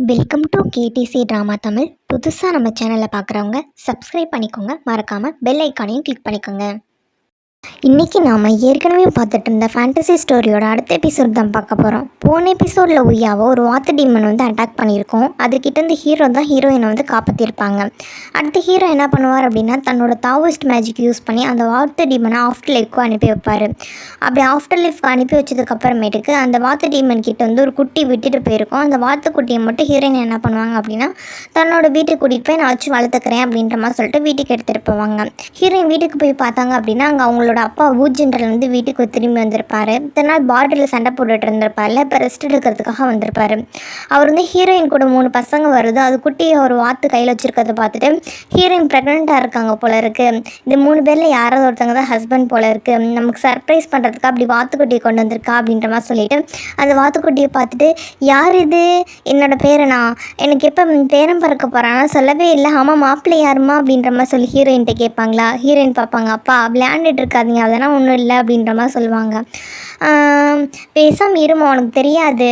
Welcome to KTC drama Tamil புதுசாக நம்ம சேனலில் பார்க்குறவங்க சப்ஸ்கிரைப் பண்ணிக்கோங்க. மறக்காமல் பெல் ஐக்கானையும் கிளிக் பண்ணிக்கோங்க. இன்றைக்கி நாம் ஏற்கனவே பார்த்துட்டு இருந்த ஃபேண்டசி ஸ்டோரியோட அடுத்த எபிசோட் தான் பார்க்க போகிறோம் போன எபிசோடில் உய்யாவை ஒரு வாத்து டீமன் வந்து அட்டாக் பண்ணியிருக்கோம். அதுக்கிட்டேருந்து ஹீரோ தான் ஹீரோயினை வந்து காப்பாற்றிருப்பாங்க அடுத்து ஹீரோ என்ன பண்ணுவார் அப்படின்னா தன்னோட தாவோஸ்ட் மேஜிக் யூஸ் பண்ணி அந்த வாத்து டீமனை ஆஃப்டர் லைஃப்க்கு அனுப்பி வைப்பார். அப்படி ஆஃப்டர் லைஃப்க்கு அனுப்பி வச்சதுக்கப்புறமேட்டுக்கு அந்த வாத்து டீமன் கிட்ட வந்து ஒரு குட்டி விட்டுட்டு போயிருக்கோம். அந்த வாத்து குட்டியை மட்டும் ஹீரோயின் என்ன பண்ணுவாங்க அப்படின்னா தன்னோட வீட்டுக்கு கூட்டிகிட்டு போய் நான் வச்சு வளர்த்துக்கிறேன் அப்படின்ற மாதிரி சொல்லிட்டு வீட்டுக்கு எடுத்துகிட்டு போவாங்க. ஹீரோயின் வீட்டுக்கு போய் பார்த்தாங்க அப்படின்னா அங்கே அவங்களோட அப்பா ஊஜென்ரல் வந்து வீட்டுக்கு திரும்பி வந்திருப்பாரு. இதனால் பார்டரில் சண்டை போட்டுட்டு இருந்திருப்பார்ல இப்போ ரெஸ்ட் எடுக்கிறதுக்காக வந்திருப்பாரு. அவர் வந்து ஹீரோயின் கூட மூணு பசங்க வருது. அது குட்டியை ஒரு வாத்து கையில் வச்சுருக்கிறத பார்த்துட்டு ஹீரோயின் ப்ரெக்னெண்ட்டாக இருக்காங்க போல இருக்கு. இந்த மூணு பேரில் யாராவது ஒருத்தவங்க தான் ஹஸ்பண்ட் போல இருக்கு. நமக்கு சர்ப்ரைஸ் பண்ணுறதுக்கு அப்படி வாத்துக்குட்டியை கொண்டு வந்திருக்கா? அப்படின்ற மாதிரி சொல்லிட்டு அந்த வாத்துக்குட்டியை பார்த்துட்டு யார் இது? என்னோட பேரனா? எனக்கு எப்போ பேரன் பறக்க போகிறானா சொல்லவே இல்லை. ஆமாம் மாப்பிள்ளை யாருமா அப்படின்ற மாதிரி சொல்லி ஹீரோயின்கிட்ட கேட்பாங்களா? ஹீரோயின் பார்ப்பாங்க அப்பா விளையாண்டுட்டு இருக்கா இருக்காதீங்க அதெல்லாம் ஒன்றும் இல்லை அப்படின்ற மாதிரி சொல்லுவாங்க. பேசாமல் இருமா உனக்கு தெரியாது.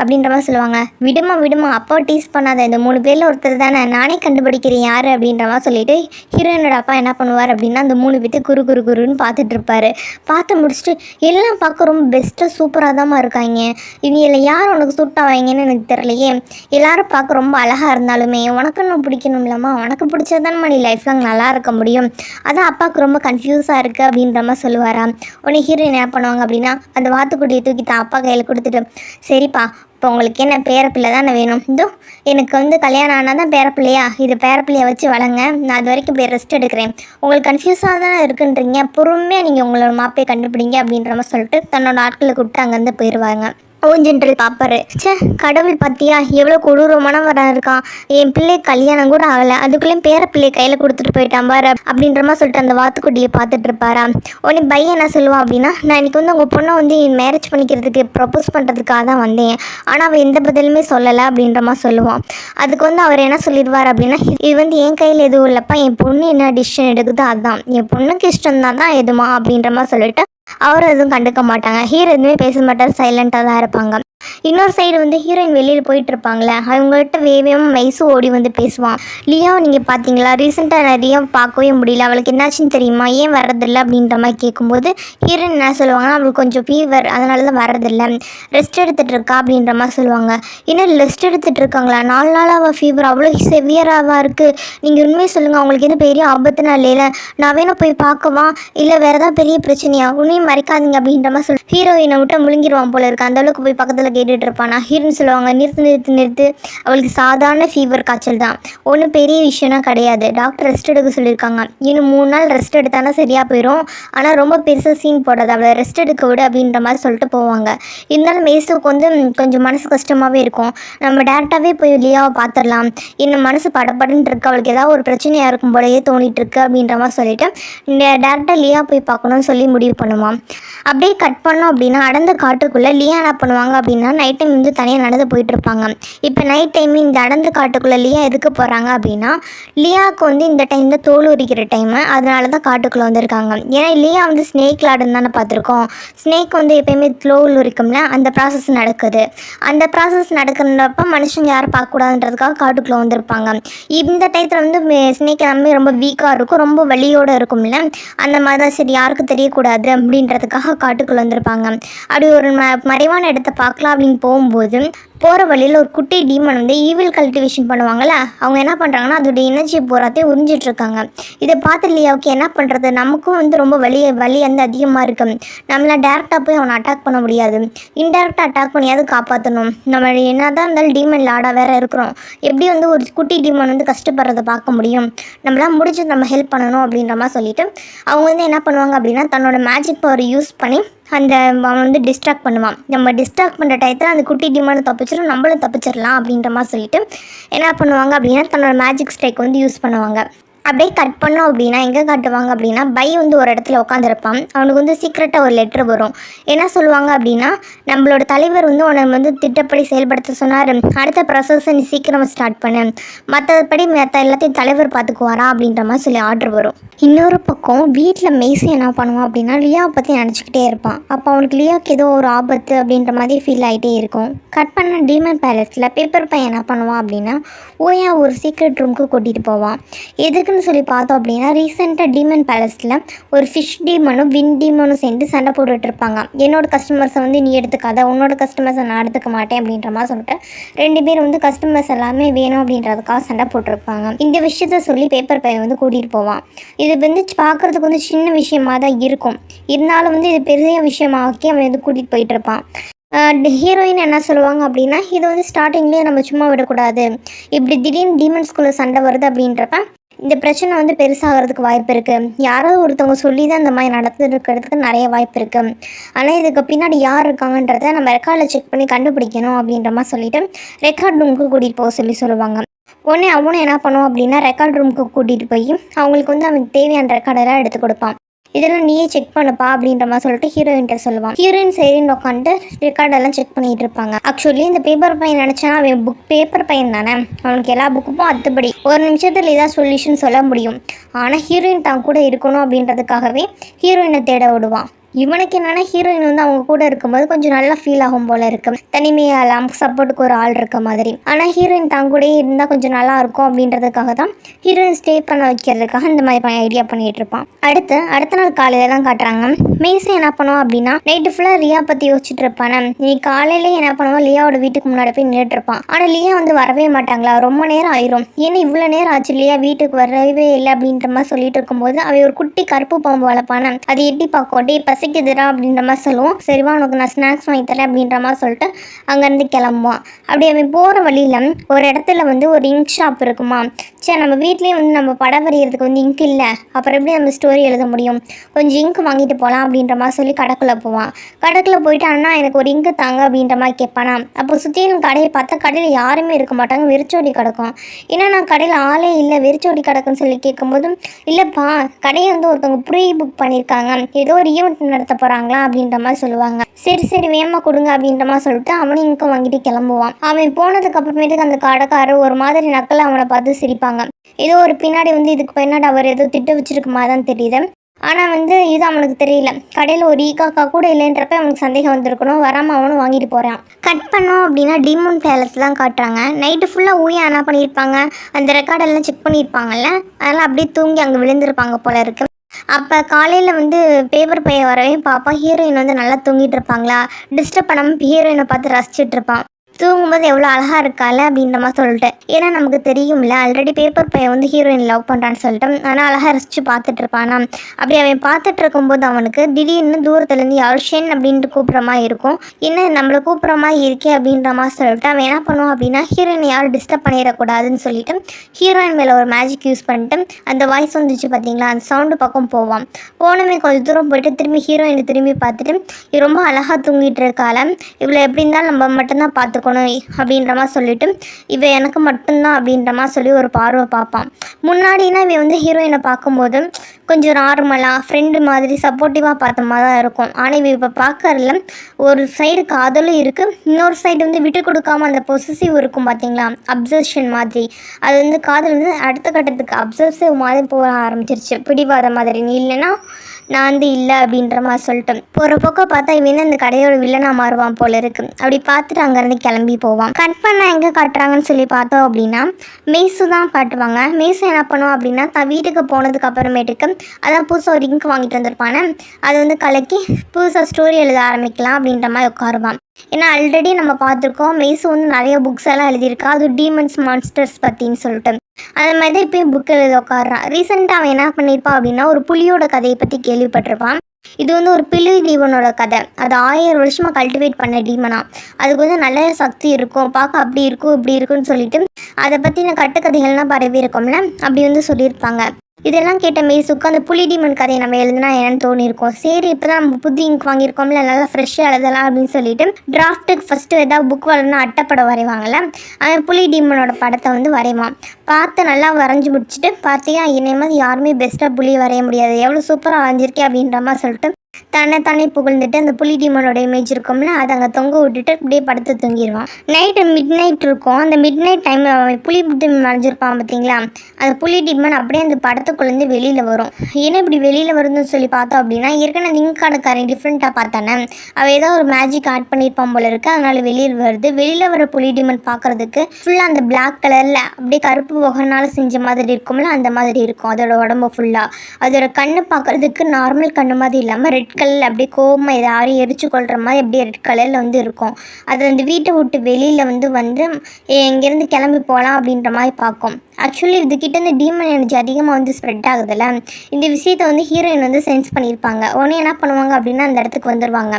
அப்படின்ற மாதிரி சொல்லுவாங்க. விடுமா விடுமா அப்பா டீஸ் பண்ணாத. இந்த மூணு பேரில் ஒருத்தர் தானே. நானே கண்டுபிடிக்கிறேன் யார் அப்படின்ற மாதிரி சொல்லிட்டு ஹீரோயினோட அப்பா என்ன பண்ணுவார் அப்படின்னா அந்த மூணு பேர்த்து குரு குரு குருன்னு பார்த்துட்டு இருப்பாரு. பார்த்து முடிச்சுட்டு எல்லாம் பார்க்க ரொம்ப பெஸ்ட்டாக சூப்பராக தான் இருக்காங்க. இவங்கள யார் உனக்கு சூட் ஆவாங்கன்னு எனக்கு தெரியலையே. எல்லாரும் பார்க்க ரொம்ப அழகாக இருந்தாலுமே உனக்கு பிடிக்கணும் பிடிக்கணும்லம்மா. உனக்கு பிடிச்சதானம்மா நீ லைஃப் லாங் நல்லா இருக்க முடியும். அதான் அப்பாவுக்கு ரொம்ப கன்ஃபியூஸாக இருக்குது அப்படின்ற மாதிரி சொல்லுவாராம். உடனே ஹீரோயின் என்ன பண்ணுவாங்க அப்படின்னா அந்த வாத்துக்குட்டியை தூக்கி தான் அப்பா கையில் கொடுத்துட்டு சரிப்பா இப்போ உங்களுக்கு என்ன பேரப்பிள்ளை தானே வேணும்? இதோ எனக்கு வந்து கல்யாணம் ஆனால் தான் பேரப்பிள்ளையா? இது பேரப்பிள்ளையை வச்சு வளங்க நான் அது வரைக்கும் போய் ரெஸ்ட் எடுக்கிறேன். உங்களுக்கு கன்ஃபியூஸாக தான் இருக்குன்றீங்க? பொறுமையாக நீங்கள் உங்களோட மாப்பையை கண்டுபிடிங்க அப்படின்ற மாதிரி சொல்லிட்டு தன்னோட ஆட்களை கூப்பிட்டு அங்கேருந்து போயிடுவாங்க ஓஞ்சென்ட்ரல் பாப்பாரு. ச்சே கடவுள் பார்த்தியா எவ்வளோ கொடூரமான வர இருக்கான். என் பிள்ளை கல்யாணம் கூட ஆகலை. அதுக்குள்ளேயும் பேர பிள்ளை கையில் கொடுத்துட்டு போயிட்டான் பாரு அப்படின்ற மாதிரி சொல்லிட்டு அந்த வாத்துக்குட்டியை பார்த்துட்டு இருப்பாரா. உடனே பையன் என்ன சொல்லுவான் அப்படின்னா நான் இன்னைக்கு வந்து உங்கள் பொண்ணை வந்து மேரேஜ் பண்ணிக்கிறதுக்கு ப்ரப்போஸ் பண்ணுறதுக்காக தான் வந்தேன். ஆனால் அவள் எந்த பதிலுமே சொல்லலை அப்படின்ற மாதிரி சொல்லுவான். அதுக்கு வந்து அவர் என்ன சொல்லிடுவார் அப்படின்னா இது வந்து என் கையில் எதுவும் இல்லைப்பா என் பொண்ணு என்ன டிசிஷன் எடுக்குதோ அதுதான் என் பொண்ணுக்கு இஷ்டம் தான் தான் எதுமா அப்படின்ற மாதிரி சொல்லிட்டு அவர் எதுவும் கண்டுக்க மாட்டாங்க. ஹீரோ எதுவுமே பேச மாட்டார். சைலண்ட்டாக தான் இருப்பாங்க. இன்னொரு சைடு வந்து ஹீரோயின் வெளியில் போயிட்டு இருப்பாங்களே அவங்கள்ட்ட வேகமாக மைசு ஓடி வந்து பேசுவான். லியோ நீங்கள் பார்த்தீங்களா ரீசெண்டாக நிறைய பார்க்கவே முடியல. அவளுக்கு என்னாச்சுன்னு தெரியுமா? ஏன் வர்றதில்ல அப்படின்ற மாதிரி கேட்கும்போது ஹீரோயின் என்ன சொல்லுவாங்கன்னா அவளுக்கு கொஞ்சம் ஃபீவர் அதனால தான் வர்றதில்ல. ரெஸ்ட் எடுத்துகிட்டு இருக்கா அப்படின்ற மாதிரி சொல்லுவாங்க. இன்னும் ரெஸ்ட் எடுத்துகிட்டு இருக்காங்களா? நாலு நாளாக ஃபீவர் அவ்வளோ செவியராக இருக்குது நீங்கள் உண்மையை சொல்லுங்கள் அவங்களுக்கு எதுவும் பெரிய ஆபத்துனா இல்லையில நான் வேணும் போய் பார்க்கவா? இல்லை வேறு ஏதாவது பெரிய பிரச்சனையா? உண்மையும் மறைக்காதீங்க அப்படின்ற மாதிரி சொல்லி ஹீரோயினை விட்டு முழுங்கிடுவான் போல இருக்கு. அந்த அளவுக்கு போய் பக்கத்தில் தேடிட்டு இருப்பானா நஹீர்னு சொல்லுவாங்க நிறுத்து நிறுத்து நிறுத்து. அவளுக்கு சாதாரண ஃபீவர் காய்ச்சல் தான். ஒன்றும் பெரிய விஷயம்னா கிடையாது. டாக்டர் ரெஸ்ட் எடுக்க சொல்லியிருக்காங்க. இன்னும் மூணு நாள் ரெஸ்ட் எடுத்தானா சரியாக போயிடும் ஆனால் ரொம்ப பெருசாக சீன் போடாது. அவளை ரெஸ்ட் எடுக்க விடு அப்படின்ற மாதிரி சொல்லிட்டு போவாங்க. இருந்தாலும் மேசுக்கு வந்து கொஞ்சம் மனசு கஷ்டமாகவே இருக்கும். நம்ம டேரெக்டாகவே போய் லியாவை பார்த்துடலாம். இன்னும் மனசு படபடன்னு இருக்கு. அவளுக்கு ஏதாவது ஒரு பிரச்சனையாக இருக்கும் போலயே தோணிட்டு இருக்கு அப்படின்ற மாதிரி சொல்லிட்டு டேரெக்டாக லியா போய் பார்க்கணும்னு சொல்லி முடிவு பண்ணுவான். அப்படியே கட் பண்ணோம் அப்படின்னா அடந்த காட்டுக்குள்ளே லியா என்ன பண்ணுவாங்க அப்படின்னா நைட் டைம் வந்து தனியாக நடந்து போயிட்டு இருப்பாங்க இப்போ நைட் டைம் இந்த அடந்த காட்டுக்குள்ளே லியா எதுக்கு போகிறாங்க அப்படின்னா லியாவுக்கு வந்து இந்த டைம் தான் தோல் உரிக்கிற டைமு அதனால தான் காட்டுக்குள்ளே வந்திருக்காங்க. ஏன்னா லியா வந்து ஸ்னேக் லாடுன்னு தானே பார்த்துருக்கோம். ஸ்னேக் வந்து எப்பயுமே தோல் உரிக்கும்ல அந்த ப்ராசஸ் நடக்குது. அந்த ப்ராசஸ் நடக்கிறப்ப மனுஷங்க யாரும் பார்க்கக்கூடாதுன்றதுக்காக காட்டுக்குள்ளே வந்திருப்பாங்க. இந்த டயத்தில் வந்து ஸ்னேக் எல்லாமே ரொம்ப வீக்காக இருக்கும். ரொம்ப வலியோடு இருக்கும்ல. அந்த மாதிரி தான் சரி யாருக்கும் தெரியக்கூடாது அப்படின்றதுக்காக காட்டுக்குள்ளே வந்திருப்பாங்க. அப்படி ஒரு ம மறைவான இடத்த பார்க்கலாம் அப்படின்னு போகும்போது போகிற வழியில் ஒரு குட்டி டீமன் வந்து ஈவில் கல்டிவேஷன் பண்ணுவாங்கள்ல அவங்க என்ன பண்ணுறாங்கன்னா அதோடைய எனர்ஜி போராத்தையும் உறிஞ்சிட்டு இருக்காங்க இதை பார்த்து லியாவுக்கு என்ன பண்ணுறது நமக்கும் வந்து ரொம்ப வலி வலி வந்து அதிகமாக இருக்கு. நம்மளை டேரெக்டாக போய் அவனை அட்டாக் பண்ண முடியாது. இன்டெரக்டாக அட்டாக் பண்ணியாவது காப்பாற்றணும் நம்ம என்ன தான் இருந்தாலும் டீமன் லாடாக வேறு இருக்கிறோம். எப்படி வந்து ஒரு குட்டி டீமன் வந்து கஷ்டப்படுறதை பார்க்க முடியும்? நம்மளாம் முடிஞ்சு நம்ம ஹெல்ப் பண்ணணும் அப்படின்ற மாதிரி சொல்லிட்டு அவங்க வந்து என்ன பண்ணுவாங்க அப்படின்னா தன்னோட மேஜிக் பவர் யூஸ் பண்ணி அந்த அவன் வந்து டிஸ்ட்ராக்ட் பண்ணுவான். நம்ம டிஸ்ட்ராக்ட் பண்ணுற டயத்தில் அந்த குட்டி டிமாண்டை தப்பிச்சிடும் நம்மளும் தப்பிச்சிடலாம் அப்படின்ற மாதிரி சொல்லிட்டு என்ன பண்ணுவாங்க அப்படின்னா தன்னோட மேஜிக் ஸ்ட்ரைக் வந்து யூஸ் பண்ணுவாங்க. அப்படியே கட் பண்ணோம் அப்படின்னா எங்கே காட்டுவாங்க அப்படின்னா பை வந்து ஒரு இடத்துல உட்காந்துருப்பான் அவனுக்கு வந்து சீக்ரெட்டாக ஒரு லெட்ரு வரும். என்ன சொல்லுவாங்க அப்படின்னா நம்மளோட தலைவர் வந்து உன்னை வந்து திட்டப்படி செயல்படுத்த சொன்னார். அடுத்த ப்ராசஸை நீ சீக்கிரமாக ஸ்டார்ட் பண்ணு. மற்றபடி மற்ற எல்லாத்தையும் தலைவர் பார்த்துக்குவாரா அப்படின்ற மாதிரி சொல்லி ஆர்டர் வரும். இன்னொரு பக்கம் வீட்டில் மெய்சி என்ன பண்ணுவான் அப்படின்னா லியாவை பற்றி நினச்சிக்கிட்டே இருப்பான். அப்போ அவனுக்கு லியாவுக்கு ஏதோ ஒரு ஆபத்து அப்படின்ற மாதிரி ஃபீல் ஆகிட்டே இருக்கும். கட் பண்ண டீமன் பேலஸில் பேப்பர் பையன் என்ன பண்ணுவான் அப்படின்னா ஓயா ஒரு சீக்ரெட் ரூமுக்கு கூட்டிகிட்டு போவான். எதுக்கு எதுக்குன்னு சொல்லி பார்த்தோம் அப்படின்னா ரீசெண்டாக டீமன் பேலஸில் ஒரு ஃபிஷ் டீமனும் வின் டீமனும் சேர்ந்து சண்டை போட்டுட்டு இருப்பாங்க. என்னோட கஸ்டமர்ஸை வந்து நீ எடுத்துக்காத. உன்னோட கஸ்டமர்ஸை நான் எடுத்துக்க மாட்டேன் அப்படின்ற மாதிரி சொல்லிட்டு ரெண்டு பேர் வந்து கஸ்டமர்ஸ் எல்லாமே வேணும் அப்படின்றதுக்காக சண்டை போட்டிருப்பாங்க. இந்த விஷயத்த சொல்லி பேப்பர் பையன் வந்து கூட்டிகிட்டு போவான். இது வந்து பார்க்குறதுக்கு வந்து சின்ன விஷயமா தான் இருக்கும். இருந்தாலும் வந்து இது பெரிய விஷயமாக்கி அவன் வந்து கூட்டிகிட்டு போயிட்டு இருப்பான். ஹீரோயின் என்ன சொல்லுவாங்க அப்படின்னா இது வந்து ஸ்டார்டிங்லேயே நம்ம சும்மா விடக்கூடாது. இப்படி திடீர்னு டீமன்ஸ்குள்ளே சண்டை வருது அப்படின்றப்ப இந்த பிரச்சனை வந்து பெருசாகிறதுக்கு வாய்ப்பு இருக்குது யாராவது ஒருத்தவங்க சொல்லி தான் இந்த மாதிரி நடந்துருக்கிறதுக்கு நிறைய வாய்ப்பு இருக்குது ஆனால் இதுக்கு பின்னாடி யார் இருக்காங்கன்றத நம்ம ரெக்கார்டில் செக் பண்ணி கண்டுபிடிக்கணும் அப்படின்ற மாதிரி சொல்லிவிட்டு ரெக்கார்ட் ரூமுக்கு கூட்டிகிட்டு போக சொல்லி சொல்லுவாங்க. உடனே அவனும் என்ன பண்ணுவான் அப்படின்னா ரெக்கார்ட் ரூமுக்கு கூட்டிகிட்டு போய் அவங்களுக்கு வந்து அவனுக்கு தேவையான ரெக்கார்டெல்லாம் எடுத்து கொடுப்பான். இதெல்லாம் நீயே செக் பண்ணப்பா அப்படின்ற மாதிரி சொல்லிட்டு ஹீரோயின்ட்ட சொல்லுவான். ஹீரோயின் சரின்னு உட்காந்து ரெக்கார்டெல்லாம் செக் பண்ணிட்டு இருப்பாங்க. ஆக்சுவலி இந்த பேப்பர் பையன் நினச்சானா அவன் புக் பேப்பர் பையன் தானே. அவனுக்கு எல்லா புக்குக்கும் அத்துப்படி. ஒரு நிமிஷத்தில் இதான் சொல்யூஷன் சொல்ல முடியும். ஆனால் ஹீரோயின் தான் கூட இருக்கணும் அப்படின்றதுக்காகவே ஹீரோயினை தேட விடுவான். இவனுக்கு என்னென்னா ஹீரோயின் வந்து அவங்க கூட இருக்கும்போது கொஞ்சம் நல்லா ஃபீல் ஆகும் போல் இருக்கும் தனிமையாக இல்லாமல் சப்போர்ட்டுக்கு ஒரு ஆள் இருக்க மாதிரி. ஆனால் ஹீரோயின் தான் கூட இருந்தால் கொஞ்சம் நல்லா இருக்கும் அப்படின்றதுக்காக தான் ஹீரோயின் ஸ்டே பண்ண வைக்கிறதுக்காக இந்த மாதிரி ஐடியா பண்ணிட்டு இருப்பான். அடுத்து அடுத்த நாள் காலையில தான் காட்டுறாங்க. மேசி என்ன பண்ணுவோம் அப்படின்னா நைட்டு ஃபுல்லாக ரியா பற்றி யோசிச்சுட்டு இருப்பானே. நீ காலையிலே என்ன பண்ணுவோம் லியாவோட வீட்டுக்கு முன்னாடி போய் நின்றுட்டு இருப்பான். ஆனால் லியா வந்து வரவே மாட்டாங்களா? ரொம்ப நேரம் ஆயிரும். ஏன்னா இவ்வளோ நேரம் ஆச்சு லியா வீட்டுக்கு வரவே இல்லை அப்படின்ற மாதிரி சொல்லிட்டு இருக்கும்போது அவ ஒரு குட்டி கருப்பு பாம்பு வளர்ப்பானே. அது எட்டி பார்க்கும். டே பசிக்குதுடா அப்படின்ற மாதிரி சொல்லுவோம். சரிவா உனக்கு நான் ஸ்நாக்ஸ் வாங்கி தரேன் அப்படின்ற மாதிரி சொல்லிட்டு அங்கேருந்து கிளம்புவான். அப்படி அவன் போகிற வழியில் ஒரு இடத்துல வந்து ஒரு இங்க் ஷாப் இருக்குமா? சரி நம்ம வீட்லேயே வந்து நம்ம படம் வரைகிறதுக்கு வந்து இங்க் இல்லை. அப்புறம் எப்படி நம்ம ஸ்டோரி எழுத முடியும்? கொஞ்சம் இங்க் வாங்கிட்டு போகலாம் அப்படின்ற மாதிரி சொல்லி கடைக்குள்ளே போவான். கடைக்குள்ளே போயிட்டு அண்ணா எனக்கு ஒரு இங்கு தாங்க அப்படின்ற மாதிரி கேட்பானா. அப்போ சுற்றிலும் கடையை பார்த்தா கடையில் யாருமே இருக்க மாட்டாங்க. வெறிச்சோடி கிடக்கும். ஏன்னா நான் கடையில் ஆளே இல்லை. வெறிச்சோடி கிடக்குன்னு சொல்லி கேட்கும்போது இல்லைப்பா கடையை வந்து ஒருத்தவங்க ப்ரீ புக் பண்ணியிருக்காங்க. ஏதோ ஒரு ஈவெண்ட் நடத்த போகிறாங்களா அப்படின்ற மாதிரி சொல்லுவாங்க. சரி சரி வேகமாக கொடுங்க அப்படின்ற மாதிரி சொல்லிட்டு அவனும் இங்கே வாங்கிட்டு கிளம்புவான். அவன் போனதுக்கு அப்புறமேட்டுக்கு அந்த கடைக்காரர் ஒரு மாதிரி நக்கல் அவனை பார்த்து சிரிப்பாங்க. ஏதோ ஒரு பின்னாடி வந்து இதுக்கு பின்னாடி அவர் ஏதோ திட்ட வச்சிருக்க மாதிரி தான் தெரியுது. ஆனால் வந்து இது அவனுக்கு தெரியல. கடையில் ஒரு ஈக்காக்கா கூட இல்லைன்றப்ப அவனுக்கு சந்தேகம் வந்திருக்கணும். வராமல் அவனும் வாங்கிட்டு போகிறான் கட் பண்ணோம் அப்படின்னா டிமூன் பேலஸ் தான் காட்டுறாங்க. நைட்டு ஃபுல்லாக ஊயா என்ன பண்ணியிருப்பாங்க. அந்த ரெக்கார்டெல்லாம் செக் பண்ணியிருப்பாங்கல்ல? அதெல்லாம் அப்படியே தூங்கி அங்கே விழுந்திருப்பாங்க போல இருக்குது அப்போ காலையில் வந்து பேப்பர் பைய வரவே பாப்பா. ஹீரோயின் வந்து நல்லா தூங்கிட்டு இருப்பாங்களா? டிஸ்டர்ப் பண்ணாமல் ஹீரோயினை பார்த்து ரசிச்சிட்டு இருப்பான். தூங்கும்போது எவ்வளோ அழகாக இருக்காள் அப்படின்ற மாதிரி சொல்லிட்டு. ஏன்னா நமக்கு தெரியும்ல ஆல்ரெடி பேப்பர் பையன் வந்து ஹீரோயின் லவ் பண்ணுறான்னு சொல்லிட்டு. ஆனால் அழகாக ரசித்து பார்த்துட்டு இருப்பானா அப்படி அவன் பார்த்துட்டு இருக்கும்போது அவனுக்கு திடீர்னு தூரத்துலேருந்து யாருஷன் அப்படின்ட்டு கூப்பிட்ற மாதிரி இருக்கும். என்ன நம்மளை கூப்பிட்ற மாதிரி இருக்கே அப்படின்ற மாதிரி சொல்லிட்டு அவன் என்ன பண்ணுவான் அப்படின்னா ஹீரோயின் யாரும் டிஸ்டர்ப் பண்ணிடக்கூடாதுன்னு சொல்லிட்டு ஹீரோயின் மேலே ஒரு மேஜிக் யூஸ் பண்ணிட்டு அந்த வாய்ஸ் வந்துச்சு பார்த்தீங்களா அந்த சவுண்டு பக்கம் போவான். போனமே கொஞ்சம் தூரம் போயிட்டு திரும்பி ஹீரோயினை திரும்பி பார்த்துட்டு ரொம்ப அழகாக தூங்கிட்டு இருக்காள. இவ்வளோ எப்படி இருந்தாலும் நம்ம மட்டும்தான் இருக்கணும் அப்படின்ற மாதிரி சொல்லிட்டு இவன் எனக்கு மட்டும்தான் அப்படின்ற மாதிரி சொல்லி ஒரு பார்வை பார்ப்பான். முன்னாடினா இவன் வந்து ஹீரோயினை பார்க்கும்போது கொஞ்சம் நார்மலாக ஃப்ரெண்டு மாதிரி சப்போர்ட்டிவாக பார்த்த மாதிரி தான் இருக்கும். ஆனால் இவ இப்போ பார்க்கறதுல ஒரு சைடு காதலும் இருக்குது இன்னொரு சைடு வந்து விட்டு கொடுக்காம அந்த பொசிசிவ் இருக்கும் பார்த்தீங்களா அப்சர்ஷன் மாதிரி. அது வந்து காதல் வந்து அடுத்த கட்டத்துக்கு அப்சர்சிவ் மாதிரி போக ஆரம்பிச்சிருச்சு. பிடிவாத மாதிரி. நீ இல்லைன்னா நான் வந்து இல்லை அப்படின்ற மாதிரி சொல்லிட்டேன். போகிற போக்க பார்த்தா இவன் அந்த கடையோட வில்லனா மாறுவான் போல இருக்கு. அப்படி பார்த்துட்டு அங்கேருந்து கிளம்பி போவான். கட் பண்ணால் எங்கே காட்டுறாங்கன்னு சொல்லி பார்த்தோம் அப்படின்னா மேசு தான் காட்டுவாங்க. மேசு என்ன பண்ணுவோம் அப்படின்னா தான் வீட்டுக்கு போனதுக்கு அப்புறமேட்டுக்கு அதான் புதுசாக ஒரு இங்க் வாங்கிட்டு வந்திருப்பானே. அதை வந்து கலக்கி புதுசாக ஸ்டோரி எழுத ஆரம்பிக்கலாம் அப்படின்ற மாதிரி உட்காருவான். ஏன்னா ஆல்ரெடி நம்ம பார்த்துருக்கோம் மெய்ஸு வந்து நிறைய புக்ஸ் எல்லாம் எழுதியிருக்கா. அது டீமன்ஸ் மான்ஸ்டர்ஸ் பற்றின்னு சொல்லிட்டு. அந்த மாதிரி தான் இப்போயும் புக் எழுத உட்காடுறான் ரீசெண்டாக அவன் என்ன பண்ணியிருப்பான் அப்படின்னா ஒரு புலியோட கதையை பற்றி கேள்விப்பட்டிருப்பான். இது வந்து ஒரு பில்லி தீவனோட கதை. அது ஆயிரம் வருஷமாக கல்டிவேட் பண்ண டீமனா அதுக்கு வந்து நல்ல சக்தி இருக்கும். பார்க்க அப்படி இருக்கும் இப்படி இருக்குன்னு சொல்லிட்டு அதை பற்றின கட்டுக்கதைகள்லாம் பரவி இருக்கும்ல? அப்படி வந்து சொல்லியிருப்பாங்க. இதெல்லாம் கேட்ட மேசுக்கு அந்த புலி டீமன் கதையை நம்ம எழுதுனா என்னன்னு தோணியிருக்கோம். சரி இப்போ தான் நம்ம புது இங்க் வாங்கியிருக்கோம்ல நல்லா ஃப்ரெஷ்ஷாக எழுதலாம் அப்படின்னு சொல்லிட்டு டிராஃப்ட்டுக்கு ஃபஸ்ட்டு ஏதாவது புக் வரணும்னா அட்டைப்படம் வரைவாங்கல்ல அவன் புலி டீமனோட படத்தை வந்து வரைவான். பார்த்து நல்லா வரைஞ்சி முடிச்சுட்டு பார்த்தியா என்னை மாதிரி யாருமே பெஸ்ட்டாக புலி வரைய முடியாது. எவ்வளோ சூப்பராக வரைஞ்சிருக்கே அப்படின்ற மாதிரி சொல்லிட்டு தன்னை தானே புகழ்ந்துட்டு அந்த புலி டீமனோட இமேஜ் இருக்கும்ல அதை அங்கே தொங்க விட்டுட்டு அப்படியே படுத்து தூங்கிடுவான் நைட்டு மிட் நைட் இருக்கும். அந்த மிட் நைட் டைம் புலி டீமன் வரைஞ்சிருப்பான் பார்த்தீங்களா? அந்த புலி டீமன் அப்படியே அந்த படத்துக்குள்ளேருந்து வெளியில் வரும். ஏன்னா இப்படி வெளியில் வருதுன்னு சொல்லி பார்த்தோம் அப்படின்னா ஏற்கனவே லிங்க் கார்டுக்காரன் டிஃப்ரெண்ட்டாக பார்த்தானே? அவள் ஏதோ ஒரு மேஜிக் ஆட் பண்ணியிருப்பான் போல இருக்குது அதனால் வெளியில் வருது. வெளியில் வர புலி டீமன் பார்க்கறதுக்கு ஃபுல்லாக அந்த பிளாக் கலரில் அப்படியே கருப்பு புகனால செஞ்ச மாதிரி இருக்கும்ல அந்த மாதிரி இருக்கும். அதோட உடம்பு ஃபுல்லாக அதோட கண்ணு பார்க்கறதுக்கு நார்மல் கண்ணு மாதிரி இல்லாமல் ரெட் கலர் கலரில் அப்படியே கோவமாக யாரையும் எரிச்சு கொள்கிற மாதிரி அப்படியே ரெட் கலரில் வந்து இருக்கும். அது அந்த வீட்டை விட்டு வெளியில் வந்து வந்து இங்கேருந்து கிளம்பி போகலாம் அப்படின்ற மாதிரி பார்க்கும். ஆக்சுவலி இதுக்கிட்ட இந்த டீமன் எனர்ஜி அதிகமாக வந்து ஸ்ப்ரெட் ஆகுதுல்ல. இந்த விஷயத்தை வந்து ஹீரோயின் வந்து சென்ஸ் பண்ணியிருப்பாங்க. உடனே என்ன பண்ணுவாங்க அப்படின்னா அந்த இடத்துக்கு வந்துடுவாங்க